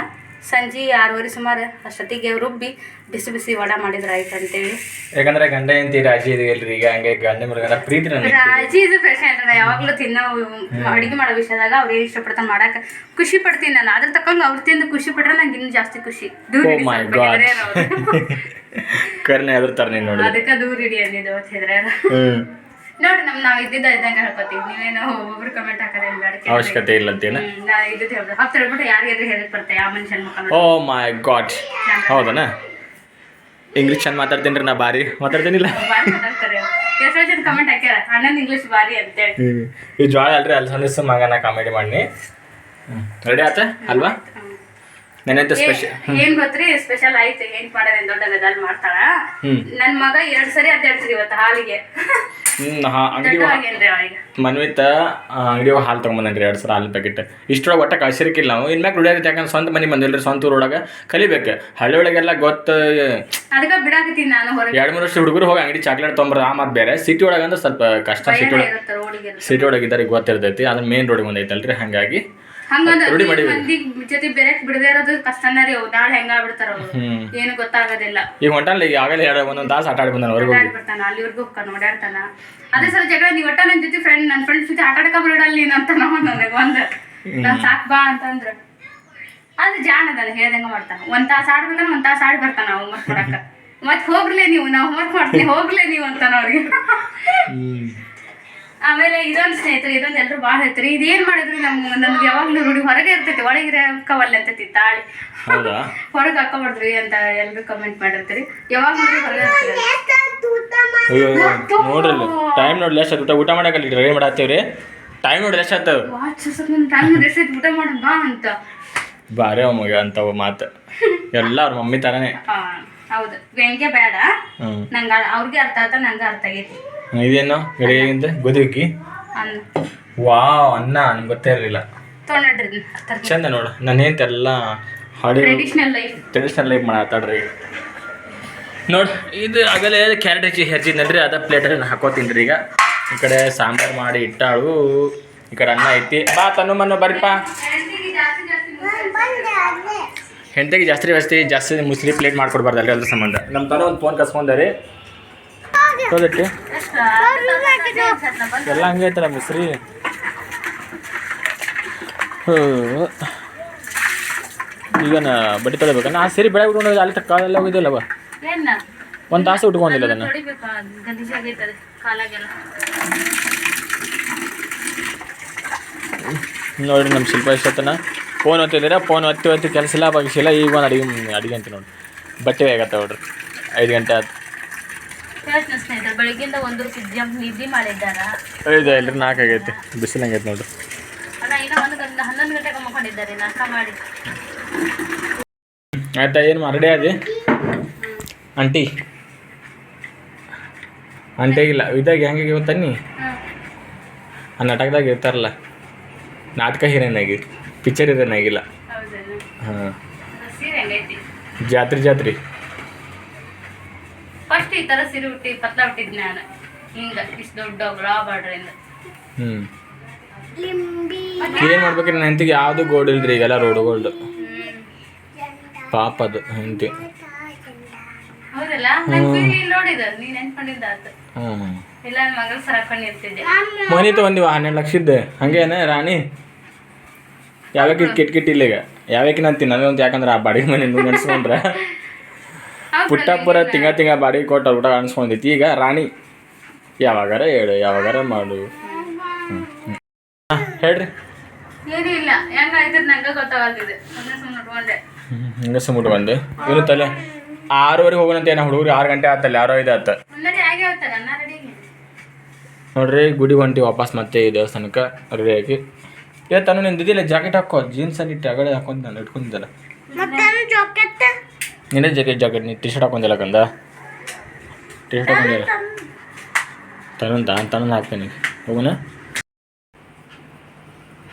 Speaker 2: ಸಂಜೆ ಆರೂವರೆ ಸುಮಾರು ಅಷ್ಟೊತ್ತಿಗೆ ರುಬ್ಬಿ ಬಿಸಿ ಬಿಸಿ ವಡ ಮಾಡಿದ್ರೆ ಆಯ್ತು ಅಂತೇಳಿ.
Speaker 1: ಯಾಕಂದ್ರೆ ಗಂಡ ಎಂತಿ ರಾಜಿ ಇದೆಯಲ್ರಿ ಈಗ ಹಂಗೆ ಗಂಡ ಮೃಗನ ಪ್ರೀತಿ ನನಗೆ
Speaker 2: ರಾಜಿ ಇದು ಫ್ರೆಶ್ ಆಯ್ತದ ಯಾವಾಗಲೂ ತಿನ್ನೋ ಅಡುಗೆ ಮಾಡೋ ವಿಷಯದಾಗ ಅವ್ರು ಏನು ಇಷ್ಟಪಡ್ತಾರೆ ಮಾಡಕ್ಕೆ ಖುಷಿ ಪಡ್ತೀನಿ ನಾನು. ಅದ್ರ ತಕ್ಕಂಗೆ ಅವ್ರು ತಿಂದು ಖುಷಿ ಪಟ್ರೆ ನಂಗೆ ಇನ್ನೂ ಜಾಸ್ತಿ ಖುಷಿ. ದೂರ
Speaker 1: ಓ
Speaker 2: ತರ
Speaker 1: ಮೈ ಗಾಡ್ ಕರ್ನೆ ಎದುರ್ತಾರೆ ನೀನು ನೋಡಿ
Speaker 2: ಅದಕ್ಕೆ ದೂರ ಇಡಿ ಅಂದಿದ್ದು ಅಂತ
Speaker 1: ಹೇಳಿದ್ರೆ
Speaker 2: ನೋಡಿ ನಮ್ ನಾವ್ ಇದ್ದಿದ್ದ ಇದ್ದಂಗೆ ಹೇಳ್ಕೊತೀವಿ. ನೀವೇನೋ ಒಬ್ಬೊಬ್ರು ಕಮೆಂಟ್ ಹಾಕೋದೇನು ಬೇಡ
Speaker 1: ಅವಶ್ಯಕತೆ ಇಲ್ಲ ಅಂತೇನ
Speaker 2: ಇದ್ದು ಹೇಳ್ಬಿಟ್ಟು ಯಾರಿಗಾದ್ರೂ ಹೇಳಕ್ ಬರ್ತೆ ಆ ಮನುಷ್ಯನ ಮುಖ
Speaker 1: ಓ ಮೈ ಗಾಡ್ ಹೌದನ? ಇಂಗ್ಲೀಷ್ ಚಂದ ಮಾತಾಡ್ತೀನಿ ರೀ ನಾ ಭಾರಿ. ಮಾತಾಡ್ತೀನಿಲ್ಲ. ಈ ಜ್ವಾಳ ಅಲ್ರಿ ಅಲ್ಲಿ ಸಂದಿಸ್ ಮಗನ ಕಾಮಿಡಿ ಮಾಡಿ ರೆಡಿ ಆತ? ಅಲ್ವಾ? ನೆನೆಂತ ಸ್ಪೆಷಲ್
Speaker 2: ಏನ್ ಗೊತ್ತ್ರಿ? ಸ್ಪೆಷಲ್ ಆಯ್ತು. ಏನ್ ಮಾಡೋದೇನ್ ದೊಡ್ಡ ಗದಲ್ ಮಾಡ್ತಾಳ. ನನ್ ಮಗ ಎರಡ್ ಸರಿ ಅಡ್ಡಾಡ್ತಿರಿ ಇವತ್ತು ಹಾಲಿಗೆ.
Speaker 1: ಮನ್ವಿತ ಅಂಗಡಿ ಹಾಲು ತೊಗೊಂಬಂದ್ರಿ ಎರಡು ಸಲ ಹಾಲು ಪ್ಯಾಕೆಟ್ ಇಷ್ಟೊಳಗೆ ಒಟ್ಟ ಕಳ್ಸಿರಕಿಲ್ಲ ನಾವು ಇನ್ಮ್ಯಾಗ ರುಡಿಯಾರಿ ಯಾಕಂದ್ರೆ ಸ್ವಂತ ಮನೆ ಬಂದಿಲ್ರಿ ಸ್ವಂತ ಊರೊಳಗೆ. ಕಲಿಬೇಕು. ಹಳ್ಳಿ ಒಳಗೆಲ್ಲ ಗೊತ್ತು ಎರಡು ಮೂರು ವರ್ಷ ಹುಡುಗರು ಹೋಗಿ ಅಂಗಡಿ ಚಾಕ್ಲೇಟ್ ತೊಗೊಂಬರ ಆ ಮಾತು ಬೇರೆ. ಸಿಟಿ ಒಳಗೆ ಅಂದ್ರೆ ಸ್ವಲ್ಪ ಕಷ್ಟ ಸಿಟಿ ಒಳಗೆ ಸಿಟಿ ಒಳಗೆ ಇದ್ದವ್ರಿಗೆ ಗೊತ್ತಿರ್ತೈತಿ. ಅದ್ರ ಮೇನ್ ರೋಡಿಗೆ ಬಂದೈತಲ್ರಿ ಹಾಗಾಗಿ
Speaker 2: ಹಂಗಂದ್ರೆ
Speaker 1: ರೂಢಿ ಮಾಡಿವಿ.
Speaker 2: ಮಂದಿ ಜೊತೆ ಬೆರೆಕ್ ಬಿಡದೇ ಇರೋದು ಕಷ್ಟನೇ ರೀ ನಾಳೆ ಹೆಂಗಾಗ್ಬಿಡ್ತಾರ ಅವ್ರು
Speaker 1: ಹ್ಮ್.
Speaker 2: ಏನು ಗೊತ್ತಾಗೋದಿಲ್ಲ.
Speaker 1: ಈಗ ಹೊಂಟಲ್ಲ ಈಗ ಆಗಲೇ ಎರಡು ಒಂದೊಂದು ತಾಸು ಆಟ ಆಡಿ ಬಂದಾನ ಹೊರಗೆ ಹೋಗಿ.
Speaker 2: ಓಡಾಡ್ಬಿಡ್ತಾನ ಅಲ್ಲಿವರೆಗೂ ಹೋಗ್ತಾನ ಓಡಾಡ್ತಾನ ಅದೇ ಸಲ ಜಗಳ ನೀವ್ ಒಟ್ಟ ಜೊತೆ ಫ್ರೆಂಡ್ ನನ್ನ ಫ್ರೆಂಡ್ಸ್ ಜೊತೆ ಆಟ ಆಡಕ ಬಿಡಲ್ಲ ನೀನು ಅಂತ ನಾವು ನನಗೆ ಒಂದು ನಾನು ಸಾಕ್ ಬಾ ಅಂತಂದ್ರ. ಅದು ಜಾಣ ಅದ ಹೇಳ್ದಂಗ ಮಾಡ್ತಾನ. ಒಂದ್ ತಾಸ ಆಡ್ಬೇಕಂದ್ರೆ ಒಂದ್ ತಾಸ ಆಡಿ ಬರ್ತಾನ ಮತ್ ಕೊಡಕ. ಮತ್ ಹೋಗ್ಲೇ ನೀವು ನಾವು ಹೋಮ್ವರ್ಕ್ ಮಾಡ್ತೀನಿ ಹೋಗ್ಲೇ ನೀವು ಅಂತ ಅವ್ರಿಗೆ. ಆಮೇಲೆ ಇದೊಂದು ಸ್ನೇಹಿತರೆ ಇದೊಂದು ಎಲ್ಲರೂ ಭಾಳ ಹೇಳ್ತಾರೆ. ಇದೇನು ಮಾಡಿದ್ರಿ ನಮ್ಗೆ? ನಮ್ಗೆ ಯಾವಾಗಲೂ ರೂಢಿ ಹೊರಗೆ ಇರ್ತೈತಿ ಒಳಗಿರ ಕವಲ್ ಅಂತೈತಿ ತಾಳಿ
Speaker 1: ಹೌದಾ?
Speaker 2: ಹೊರಗೆ ಹಾಕೋಬಾರ್ದ್ರಿ ಅಂತ ಎಲ್ಲರೂ ಕಮೆಂಟ್ ಮಾಡಿರ್ತೀರಿ. ಯಾವಾಗ ನೋಡ್ರಿ ಹೊರಗೆ ಇರ್ತೀರಿ?
Speaker 1: ಅಯ್ಯೋ ನೋಡ್ರಿ ಟೈಮ್ ನೋಡ್ಲಿ ಎಷ್ಟು ಊಟ ಊಟ ಮಾಡಕ್ಕಲ್ಲಿ ರೆಡಿ ಮಾಡತ್ತೀವ್ರಿ ಟೈಮ್ ನೋಡಿ ಎಷ್ಟು
Speaker 2: ವಾಚ್ ನನ್ನ ಟೈಮ್ ಎಷ್ಟೈತಿ ಊಟ ಮಾಡೋಣ ಬಾ ಅಂತ.
Speaker 1: ಬಾರೇ ಮಗ ಅಂತವ ಮಾತು. ಎಲ್ಲ ಅವ್ರ ಮಮ್ಮಿ ಥರನೇ
Speaker 2: ಹಾ. ಹೌದು. ವ್ಯಂಗ್ಯ ಬೇಡ. ನಂಗೆ ಅವ್ರಿಗೆ ಅರ್ಥ ಆತ ನಂಗೆ ಅರ್ಥ ಆಗೈತಿ.
Speaker 1: ಇದೇನು? ಗಡಿಗಿಂದ ಗೋಧಿಕ್ಕಿ
Speaker 2: ಅನ್ನ.
Speaker 1: ವಾವ್ ಅನ್ನ. ನಂಗೆ ಗೊತ್ತೇ ಇರಲಿಲ್ಲ.
Speaker 2: ತೊಗೊಂಡ್ರಿ
Speaker 1: ಚಂದ ನೋಡು. ನಾನು ಎಲ್ಲ ಹಾಡಿ
Speaker 2: ಟ್ರೆಡಿಷನಲ್ ಲೈಫ್
Speaker 1: ಟ್ರೆಡಿಷ್ನಲ್ ಲೈಫ್ ಮಾಡತ್ತಾಡ್ರಿ ನೋಡಿ ಇದು ಆಗಲೇ ಕ್ಯಾರೆಟ್ ಹೆಚ್ಚಿ ಹೆಚ್ಚಿದ್ನಲ್ರಿ ಅದ ಪ್ಲೇಟಲ್ಲಿ ನಾನು ಹಾಕೋತೀನಿ ಈಗ. ಈ ಕಡೆ ಸಾಂಬಾರು ಮಾಡಿ ಇಟ್ಟಾಳು. ಈ ಕಡೆ ಅನ್ನ ಐತಿ. ಬಾ ತನು ಮನ್ನು ಬರ್ರಿಪ್ಪ ಹೆಂಡತಿಗೆ ಜಾಸ್ತಿ ವ್ಯವಸ್ಥೆ ಜಾಸ್ತಿ ಮುಸ್ಲಿ ಪ್ಲೇಟ್ ಮಾಡ್ಕೊಡ್ಬಾರ್ದಲ್ರಿ ಅದ್ರ ಸಂಬಂಧ. ನಮ್ಮ ತಾನೇ ಒಂದು ಫೋನ್ ಕಸ್ಕೊಂಡಾರೆ ಹೋದಕ್ಕೆ ಎಲ್ಲ ಹಂಗೆ ಐತಲ್ಲ ಮುಸ್ರಿ? ಹ್ಞೂ. ಈಗ ನಾ ಬಟ್ಟೆ ತೊಳಿಬೇಕ? ನಾ ಸರಿ ಬೆಳೆ ಉಟ್ಕೊಂಡು ಅಲ್ಲಿ ಕಾಲೆಲ್ಲ ಹೋಗಿದ್ದಿಲ್ಲವ ಒಂದು ತಾಸು ಉಟ್ಕೊಂಡಿಲ್ಲ ಅದನ್ನು. ನೋಡ್ರಿ ನಮ್ಮ ಶಿಲ್ಪ ಇಷ್ಟತನ ಫೋನ್ ಒತ್ತಿದ್ದೀರ ಫೋನ್ ಒತ್ತಿ ಒತ್ತಿ ಕೆಲಸ ಇಲ್ಲ ಬಗ್ಸಿಲ್ಲ ಈಗ ಒಂದು ಅಡಿಗೆ ಅಡಿಗೆ ಅಂತ ನೋಡಿ. ಬಟ್ಟೆ ಆಗತ್ತೆ ನೋಡ್ರಿ. ಐದು ಗಂಟೆ ಆಯ್ತು
Speaker 2: ಬೆಳಗ್ಗಿಂದ ಒಂದು ರೂಪಾಯಿ ಜಂಪ್ ನಿದ್ದೆ ಮಾಡಿದ್ದಾರ?
Speaker 1: ಐದು ಇಲ್ರಿ ನಾಲ್ಕು ಆಗೈತಿ. ಬಿಸಿಲು ಹಂಗೈತೆ ನೋಡ್ರಿ
Speaker 2: ಹನ್ನೊಂದು ಗಂಟೆಗೆ ಮಕ್ಕೊಂಡಿದ್ದಾರೆ ನಾಷ್ಟ ಮಾಡಿ.
Speaker 1: ಆಯ್ತಾ ಏನು ಮರಡಿ ಅದಿ ಆಂಟಿ. ಆಂಟಿಗಿಲ್ಲ ಇದಾಗ ಹೆಂಗೆ ಗೊತ್ತನ್ನಿ ಆ ನಾಟಕದಾಗ ಇರ್ತಾರಲ್ಲ ನಾಟಕ ಹೀರೋನಾಗಿ ಪಿಕ್ಚರ್ ಹೀರೋಯಿನ್ ಆಗಿಲ್ಲ ಹಾಂ. ಜಾತ್ರೆ ಜಾತ್ರೆ.
Speaker 2: ಫಸ್ಟ್ ಈ ಥರ ಸೀರೆ ಹುಟ್ಟಿ ಪತ್ಲ ಹುಟ್ಟಿದ್ ನಾನು. ಹಿಂಗೆ ಇಷ್ಟು ದೊಡ್ಡ ಬ್ರಾ ಬಾರ್ಡ್ರಿಂದ
Speaker 1: ಹ್ಞೂ ಏನು ಮಾಡ್ಬೇಕ್ರಿ? ನನ್ನ ಹೆಂಡತಿಗೆ ಯಾವುದು ಗೋಲ್ಡ್ ಇಲ್ರಿ ಈಗೆಲ್ಲ ರೋಡ್ ಗೋಲ್ಡ್ ಪಾಪ ಅದು ಹೆಂಡತಿ.
Speaker 2: ಹೌದಲ್ಲ? ನೋಡಿದ ನೀನ್ ನೆನ್ಕೊಂಡಿದ್ದ ಇಲ್ಲ ಮಗಳ
Speaker 1: ಮನೆ ತಗೊಂಡಿವ ಹನ್ನೆರಡು ಲಕ್ಷ ಇದ್ದೆ. ಹಂಗೇನೆ ರಾಣಿ? ಯಾವ್ಯಾಕೆ ಕಿಟ್ ಕಿಟ್ ಇಲ್ಲ ಈಗ ಯಾವ್ಯಾಕೆ ನಾನು ತಿನ್ನೋದು ಅಂತ ಯಾಕಂದ್ರೆ ಆ ಬಾಡಿಗೆ ಮನೆ ನೆನ್ಸ್ಕೊಂಡ್ರೆ. ಪುಟ್ಟಪ್ಪರ ತಿಂಗ ತಿಂಗ ಬಾಡಿಗೆ ಕೊಟ್ಟು ಊಟ ಅನ್ಸ್ಕೊಂಡೈತಿ. ಈಗ ರಾಣಿ ಯಾವಾಗಾರ ಹೇಳು ಯಾವಾಗಾರ ಮಾಡು. ಹೇಳ್ರಿ.
Speaker 2: ಏನೂ ಇಲ್ಲ ಬಂದೆ
Speaker 1: ಹಿಂಗೆ ಏನು ತಲೆ ಆರೂವರೆಗೆ ಹೋಗೋಣಂತ ಏನೋ ಹುಡುಗರು ಆರು ಗಂಟೆ ಆತಲ್ಲ ಯಾರೋ ಇದೆ ಆತ. ನೋಡ್ರಿ ಗುಡಿ ಹೊಂಟಿ ವಾಪಸ್ ಮತ್ತೆ ಈ ದೇವಸ್ಥಾನಕ್ಕೆ ರೆಡಿ ಆಗಿ. ಏ ತಾನು ನಿಂದಿದ್ದಿಲ್ಲ ಜಾಕೆಟ್ ಹಾಕೋ ಜೀನ್ಸ್ ಅಲ್ಲಿ ಇಟ್ಟು ಅಗಡೆ ಹಾಕೊಂಡ್ ನಾನು ಇಟ್ಕೊಂಡಿದ್ದಲ್ಲ. ನಿನ್ನೆ ಜಾಕೆಟ್ ಜಾಕೆಟ್ ನೀ ಟಿ ಶರ್ಟ್ ಹಾಕೊಂಡಿಲ್ಲ ಕಂದ? T shirt ಹಾಕೊಂಡಿಲ್ಲ. ತನಂತ ತನ ಹಾಕ್ತೀನಿ ಹೋಗೋಣ?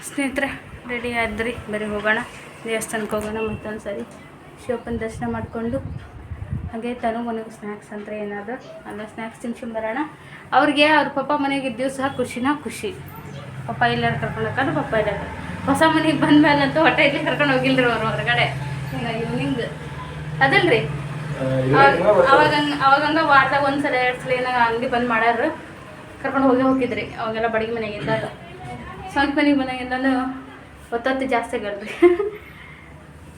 Speaker 2: ಸ್ನೇಹಿತರೆ ರೆಡಿ ಆದ್ರಿ? ಬರೀ ಹೋಗೋಣ. ದೇವಸ್ಥಾನಕ್ಕೆ ಹೋಗೋಣ ಮತ್ತೊಂದು ಸರಿ. ಶಿವಪ್ಪನ ದರ್ಶನ ಮಾಡಿಕೊಂಡು ಹಾಗೆ ತನು ಮನೆಗೆ ಸ್ನ್ಯಾಕ್ಸ್ ಅಂತ ಏನಾದ್ರು. ಅಲ್ಲ ಸ್ನ್ಯಾಕ್ಸ್ ತಿನ್ಸ್ಕೊಂಬರೋಣ ಅವ್ರಿಗೆ ಅವ್ರ ಪಪ್ಪ ಮನೆಗೆ ಇದ್ದೀವಿ ಸಹ ಖುಷಿನ ಖುಷಿ. ಪಪ್ಪ ಇಲ್ಲಾರ ಕರ್ಕೊಂಡು ಹೋಗೋದು ಪಪ್ಪ ಇಲ್ಲ ಹೊಸ ಮನೆಗೆ ಬಂದ್ಮೇಲಂತೂ ಹೊಟ್ಟೆ ಇಲ್ಲಿ ಕರ್ಕೊಂಡು ಹೋಗಿಲ್ರಿ ಅವ್ರು ಹೊರಗಡೆ. ಇವ್ನಿಂಗ್. ಅದಲ್ರಿ? ಅವಾಗ ಅವಾಗಂಗ ವಾರದಾಗ ಒಂದ್ಸಲ, ಎರಡು ಸಲ ಏನಾಗ ಅಂಗಡಿ ಬಂದ್ ಮಾಡ್ಯಾರ. ಕರ್ಕೊಂಡು ಹೋಗಿ ಹೋಗಿದ್ರಿ ಅವಾಗೆಲ್ಲ ಬಡಗಿ ಇದ್ದಾಗ ಸ್ವಂತ ಮನೆಗೆ ಮನೆಗಿಂದನೂ ಒತ್ತೊತ್ತು ಜಾಸ್ತಿ ಆಗಲ್ರಿ.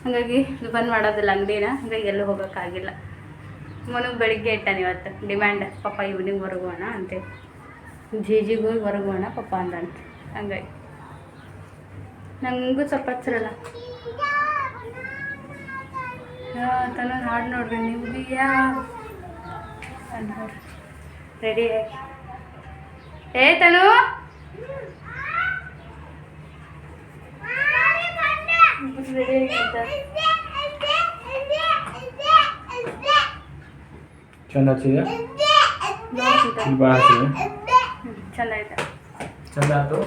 Speaker 2: ಹಾಗಾಗಿ ಬಂದ್ ಮಾಡೋದಿಲ್ಲ ಅಂಗಡಿನ. ಹಂಗಾಗಿ ಎಲ್ಲೂ ಹೋಗೋಕ್ಕಾಗಿಲ್ಲ ಮನೆಗೆ ಬೆಳಿಗ್ಗೆ ಇಟ್ಟಾನೆ ಇವತ್ತು. ಡಿಮ್ಯಾಂಡ್ ಪಪ್ಪ ಈವ್ನಿಂಗ್ ಹೊರಗೋಣ ಅಂತೇಳಿ. ಜಿ ಹೋಗಿ ಹೊರಗೋಣ ಪಪ್ಪ ಅಂದಂತ ಹಂಗಾಗಿ. ನಂಗೂ ಸ್ವಲ್ಪ ಹಚ್ಚಿರಲ್ಲ ತನ್ನ ಹಾಡು ನೋಡ್ರಿ ನಿಮ್ಗೆ ಯಾವ ನೋಡ್ರಿ ರೆಡಿ ಆಗಿ. ಏ ತನು?
Speaker 1: ಚಂದ ಹಚ್ಚಿದೆ ಭಾಳ ಹಚ್ಚಿದೆ
Speaker 2: ಹ್ಞೂ ಚಂದ ಆಯ್ತಾ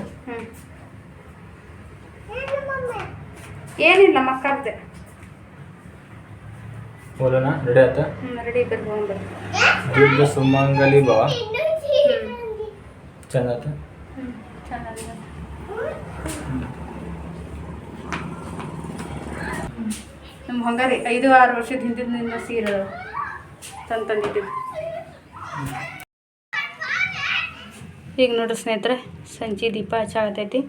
Speaker 2: ಏನಿಲ್ಲ ಮಕ್ಕಳದ್ದೆ
Speaker 1: ಹೋಗೋಣ ರೆಡಿ
Speaker 2: ಹ್ಞೂ ರೆಡಿ
Speaker 1: ದೀರ್ಘ ಸುಮಂಗಲಿ ಭವ. ಚಂದ
Speaker 2: ಚೆನ್ನಾಗಿದೆ. ನಮ್ಮ ಹಂಗಾರಿ ಐದು ಆರು ವರ್ಷದ ಹಿಂದಿನಿಂದ ಸೀರೆ ತಂದು ತಂದಿದ್ದೀವಿ. ಈಗ ನೋಡ್ರಿ ಸ್ನೇಹಿತರೆ, ಸಂಜೆ ದೀಪ ಹಚ್ಚಾಗತೈತಿ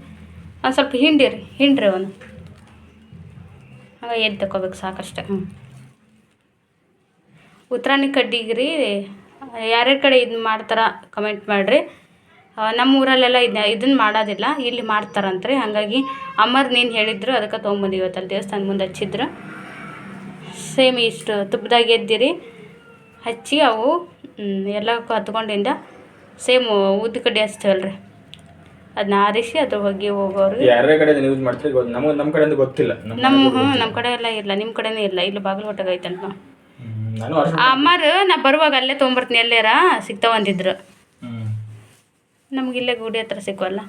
Speaker 2: ಒಂದು ಸ್ವಲ್ಪ ಹಿಂಡಿರಿ ಹಿಂಡ್ರಿ ಅವನು. ಹಾಗೆ ಎದ್ದು ತಗೋಬೇಕು ಸಾಕಷ್ಟು. ಹ್ಞೂ
Speaker 4: ಉತ್ತರಾಣಿ ಕಡ್ಡಿಗೆ ರೀ, ಯಾರ್ಯಾರ ಕಡೆ ಇದು ಮಾಡ್ತಾರ ಕಮೆಂಟ್ ಮಾಡಿರಿ. ನಮ್ಮ ಊರಲ್ಲೆಲ್ಲ ಇದನ್ನ ಇದನ್ನು ಮಾಡೋದಿಲ್ಲ, ಇಲ್ಲಿ ಮಾಡ್ತಾರಂತ್ರಿ. ಹಾಗಾಗಿ ಅಮ್ಮರು ನೀನು ಹೇಳಿದ್ರು, ಅದಕ್ಕೆ ತೊಗೊಂಬಂದು ಇವತ್ತಲ್ಲಿ ದೇವಸ್ಥಾನ ಮುಂದೆ ಹಚ್ಚಿದ್ರು. ಸೇಮ್ ಇಷ್ಟು ತುಪ್ಪದಾಗ ಎದ್ದಿರಿ. ಹಚ್ಚಿ ಅವು ಎಲ್ಲ ಹತ್ಕೊಂಡಿಂದ ಸೇಮ್ ಉದ್ದ ಕಡ್ಡಿ ಹಚ್ತೇವಲ್ರಿ ಅದನ್ನ ಆರಿಸಿ ಅದ್ರ ಬಗ್ಗೆ ಹೋಗೋರು
Speaker 1: ಯಾರ್ಯಾರ ಕಡೆ ಯೂಸ್ ಮಾಡ್ತೀರಿ ಗೊತ್ತು ನಮಗೆ ನಮ್ಮ ಕಡೆಯಿಂದ ಗೊತ್ತಿಲ್ಲ. ನಮ್ಮ
Speaker 4: ನಮ್ಮ ಹ್ಞೂ ನಮ್ಮ ಕಡೆ ಎಲ್ಲ ಇಲ್ಲ. ನಿಮ್ಮ ಕಡೆನೇ ಇಲ್ಲ. ಇಲ್ಲಿ ಬಾಗಲಕೋಟೆಗೆ ಐತಂತ
Speaker 1: ಹ್ಮ್, ನಾನು ಅರ್ಶಿಣ
Speaker 4: ಅಮ್ಮಾರು ನಾ ಬರುವಾಗ ಅಲ್ಲೇ ತೊಗೊಂಬರ್ತೀನಿ. ಎಲ್ಲೇರ ಸಿಗ್ತಾವ ಅಂದಿದ್ರು. ನಮ್ಗೆ ಇಲ್ಲೇ ಗುಡಿ ಹತ್ರ ಸಿಕ್ಕವಲ್ಲ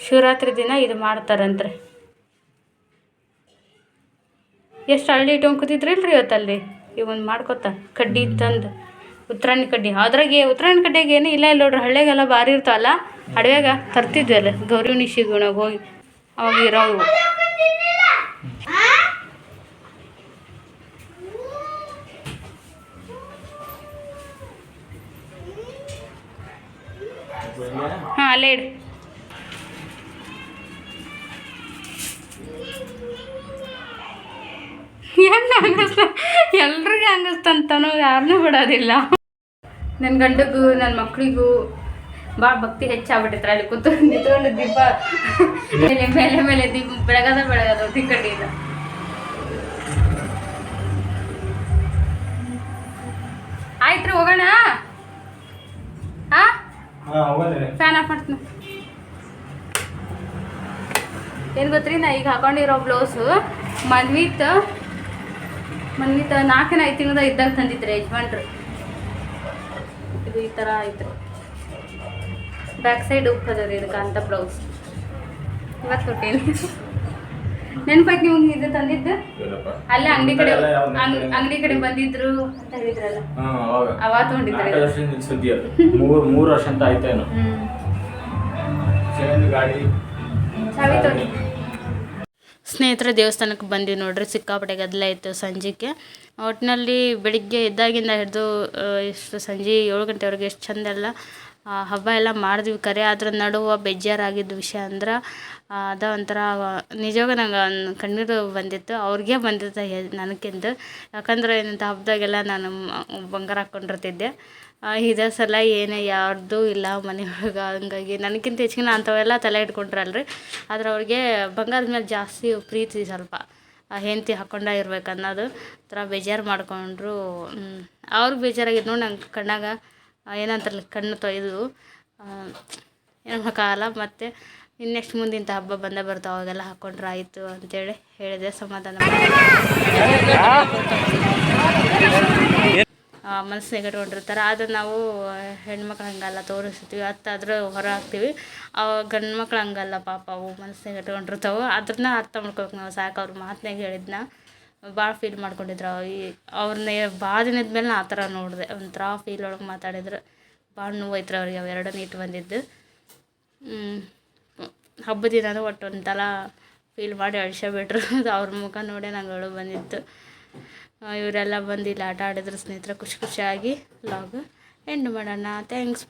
Speaker 4: ಶಿವರಾತ್ರಿ ದಿನ ಇದು ಮಾಡ್ತಾರಂತ್ರಿ. ಎಷ್ಟು ಹಳ್ಳಿ ಇಟ್ಕೊಂಡ್ ಇಲ್ರಿ ಇವತ್ತಲ್ಲಿ? ಇವನ್ ಮಾಡ್ಕೊತ, ಕಡ್ಡಿ ತಂದು ಉತ್ತರಾಣಿ ಕಡ್ಡಿ. ಅದ್ರಾಗೆ ಉತ್ತರಾಣಿ ಕಡ್ಡಿಯಾಗ ಏನೂ ಇಲ್ಲ ಇಲ್ಲ ನೋಡ್ರಿ, ಹಳ್ಳಿಗೆಲ್ಲ ಭಾರಿ ಇರ್ತಾವಲ್ಲ, ಅಡವ್ಯಾಗ ತರ್ತಿದ್ವಿ ಅಲ್ಲ, ಗೌರಿ ಹುಣ್ಣಿಸಿಗುಣಾಗ ಹೋಗಿ. ಅವಾಗ ಇರೋವು. ಹಾಂ, ಅಲ್ಲೇ ಇಡು. ಹೆಂಗೆ ಅನ್ನಿಸ್ತ? ಎಲ್ರಿಗೂ ಅನ್ನಿಸ್ತಂತನೂ ಯಾರನ್ನೂ ಬಿಡೋದಿಲ್ಲ. ನನ್ನ ಗಂಡಗೂ ನನ್ನ ಮಕ್ಕಳಿಗೂ ಭಾಳ ಭಕ್ತಿ ಹೆಚ್ಚಾಗ್ಬಿಟ್ಟಿತ್ತು ಅಲ್ಲಿ ಕೂತು. ನಿಂತ್ಕೊಂಡು ದೀಪ ಮೇಲೆ ಮೇಲೆ ಮೇಲೆ ದೀಪ ಬೆಳಗದ ಬೆಳಗದ ತಿಕ್ಕಟ್ಟಿಲ್ಲ ಆಯ್ತು ಹೋಗೋಣ? ಫ್ಯಾನ್ ಆಫ್ ಮಾಡ್ತೀನಿ. ಏನು ಗೊತ್ತ್ರಿ ನಾ ಈಗ ಹಾಕೊಂಡಿರೋ ಬ್ಲೌಸು ಮನ್ವಿತ್ ಮನ್ವಿತ್ ನಾಲ್ಕನೇ ಐದು ತಿಂಗಳ ಇದ್ದಾಗ ತಂದಿದ್ರೆ ಯಜಮಾನ್ರು. ಇದು ಈ ಥರ ಆಯಿತು ಬ್ಯಾಕ್ ಸೈಡ್ ಉಪ್ಪದ ರೀ ಇದಕ್ಕೆ ಅಂತ ಬ್ಲೌಸ್ ಇವತ್ತು ಹೊಟ್ಟೆ ನೆನಪಾಯ್ತು ನಿಮ್ಗೆ ಇದು ತಂದಿದ್ದು? ಅಲ್ಲೇ ಅಂಗಡಿ ಕಡೆ ಅಂಗಡಿ? ಕಡೆ ಬಂದಿದ್ರು ಅಂತ ಹೇಳಿದ್ರಲ್ಲ.
Speaker 1: ಅವಾಗ.
Speaker 4: ತಗೊಂಡಿದ್ದಾರೆ
Speaker 1: ಮೂರು ಮೂರು ವರ್ಷ ಅಂತ ಆಯ್ತೇನು.
Speaker 4: ಚಾವಿ ತೊಗೊಂಡು
Speaker 2: ಸ್ನೇಹಿತರ ದೇವಸ್ಥಾನಕ್ಕೆ ಬಂದ್ವಿ ನೋಡ್ರಿ ಸಿಕ್ಕಾಪಟ್ಟೆ ಗದ್ದಲ ಇತ್ತು ಸಂಜೆಗೆ. ಒಟ್ಟಿನಲ್ಲಿ ಬೆಳಿಗ್ಗೆ ಎದ್ದಾಗಿಂದ ಹಿಡಿದು ಇಷ್ಟು ಸಂಜೆ ಏಳು ಗಂಟೆವರೆಗೆ ಎಷ್ಟು ಚಂದ ಎಲ್ಲ ಹಬ್ಬ ಎಲ್ಲ ಮಾಡಿದ್ವಿ. ಕರೆ ಅದ್ರ ನಡುವೆ ಬೇಜಾರಾಗಿದ್ದ ವಿಷಯ ಅಂದ್ರೆ ಅದ ಒಂಥರ, ನಿಜವಾಗ ನಂಗೆ ಕಣ್ಣೀರು ಬಂದಿತ್ತು. ಅವ್ರಿಗೆ ಬಂದಿತ್ತು ನನಗಿಂತ ಯಾಕಂದ್ರೆ ಇಂಥ ಹಬ್ಬದಾಗೆಲ್ಲ ನಾನು ಬಂಗಾರ ಹಾಕ್ಕೊಂಡಿರ್ತಿದ್ದೆ. ಇದೇ ಸಲ ಏನೇ ಯಾರ್ದು ಇಲ್ಲ ಮನೆಯೊಳಗೆ ಹಂಗಾಗಿ ನನಗಿಂತ ಹೆಚ್ಚಿಗೆ ನಾ ಅಂಥವೆಲ್ಲ ತಲೆ ಇಟ್ಕೊಂಡ್ರಲ್ರಿ. ಆದ್ರೆ ಅವ್ರಿಗೆ ಬಂಗಾರದ ಮೇಲೆ ಜಾಸ್ತಿ ಪ್ರೀತಿ ಸ್ವಲ್ಪ. ಹೆಂಡತಿ ಹಾಕೊಂಡ ಇರ್ಬೇಕು ಅನ್ನೋದು ಥರ ಬೇಜಾರು ಮಾಡಿಕೊಂಡ್ರು. ಅವ್ರಿಗೆ ಬೇಜಾರಾಗಿದ್ದು ನೋಡಿ ನಂಗೆ ಕಣ್ಣಾಗ ಏನಂತಾರಲ್ಲ, ಕಣ್ಣು ತೊಯ್ದು. ಕಾಲ ಮತ್ತು ಇನ್ನು ನೆಕ್ಸ್ಟ್ ಮುಂದಿನ ಹಬ್ಬ ಬಂದೇ ಬರ್ತಾವೆ ಅವಾಗೆಲ್ಲ ಹಾಕೊಂಡ್ರೆ ಆಯಿತು ಅಂತೇಳಿ ಹೇಳಿದೆ, ಸಮಾಧಾನ ಮನಸ್ಸಿನಾಗ ಇಟ್ಕೊಂಡಿರ್ತಾರೆ. ಆದರೆ ನಾವು ಹೆಣ್ಮಕ್ಳು ಹಂಗಲ್ಲ, ತೋರಿಸ್ತೀವಿ. ಅತ್ತಾದ್ರೆ ಹೊರ ಹಾಕ್ತೀವಿ. ಅವ ಗಂಡು ಮಕ್ಳು ಹಂಗಲ್ಲ ಪಾಪ, ಅವು ಮನಸ್ಸಿನಾಗ ಇಟ್ಕೊಂಡಿರ್ತಾವೆ. ಅದನ್ನ ಅರ್ಥ ಮಾಡ್ಕೋಬೇಕು ನಾವು. ಸಾಕು, ಅವ್ರ ಮಾತನಾಗ ಹೇಳಿದ್ನ. ಭಾಳ ಫೀಲ್ ಮಾಡ್ಕೊಂಡಿದ್ರು ಅವ. ಈ ಅವ್ರನ್ನ ಭಾಳ ದಿನದ ಮೇಲೆ ಆ ಥರ ನೋಡಿದೆ. ಒಂಥರ ಫೀಲ್ ಒಳಗೆ ಮಾತಾಡಿದ್ರು. ಭಾಳ ನೋವೈತ್ರಿ ಅವ್ರಿಗೆ ಅವೆರಡನ್ನ ಇಟ್ಟು ಬಂದಿದ್ದು. ಹಬ್ಬದ ದಿನ ಒಟ್ಟು ಒಂಥರ ಫೀಲ್ ಮಾಡಿ ಅಳ್ಸಬಿಟ್ರು ಅವ್ರ ಮುಖ ನೋಡೇ ನಂಗೆ ಅಳು ಬಂದಿತ್ತು. ಇವರೆಲ್ಲ ಬಂದು ಇಲ್ಲಿ ಆಟ ಆಡಿದ್ರು ಸ್ನೇಹಿತರೆ ಖುಷಿ ಖುಷಿಯಾಗಿ ಲಾಗ್ ಎಂಡ್ ಮಾಡೋಣ. ಥ್ಯಾಂಕ್ಸ್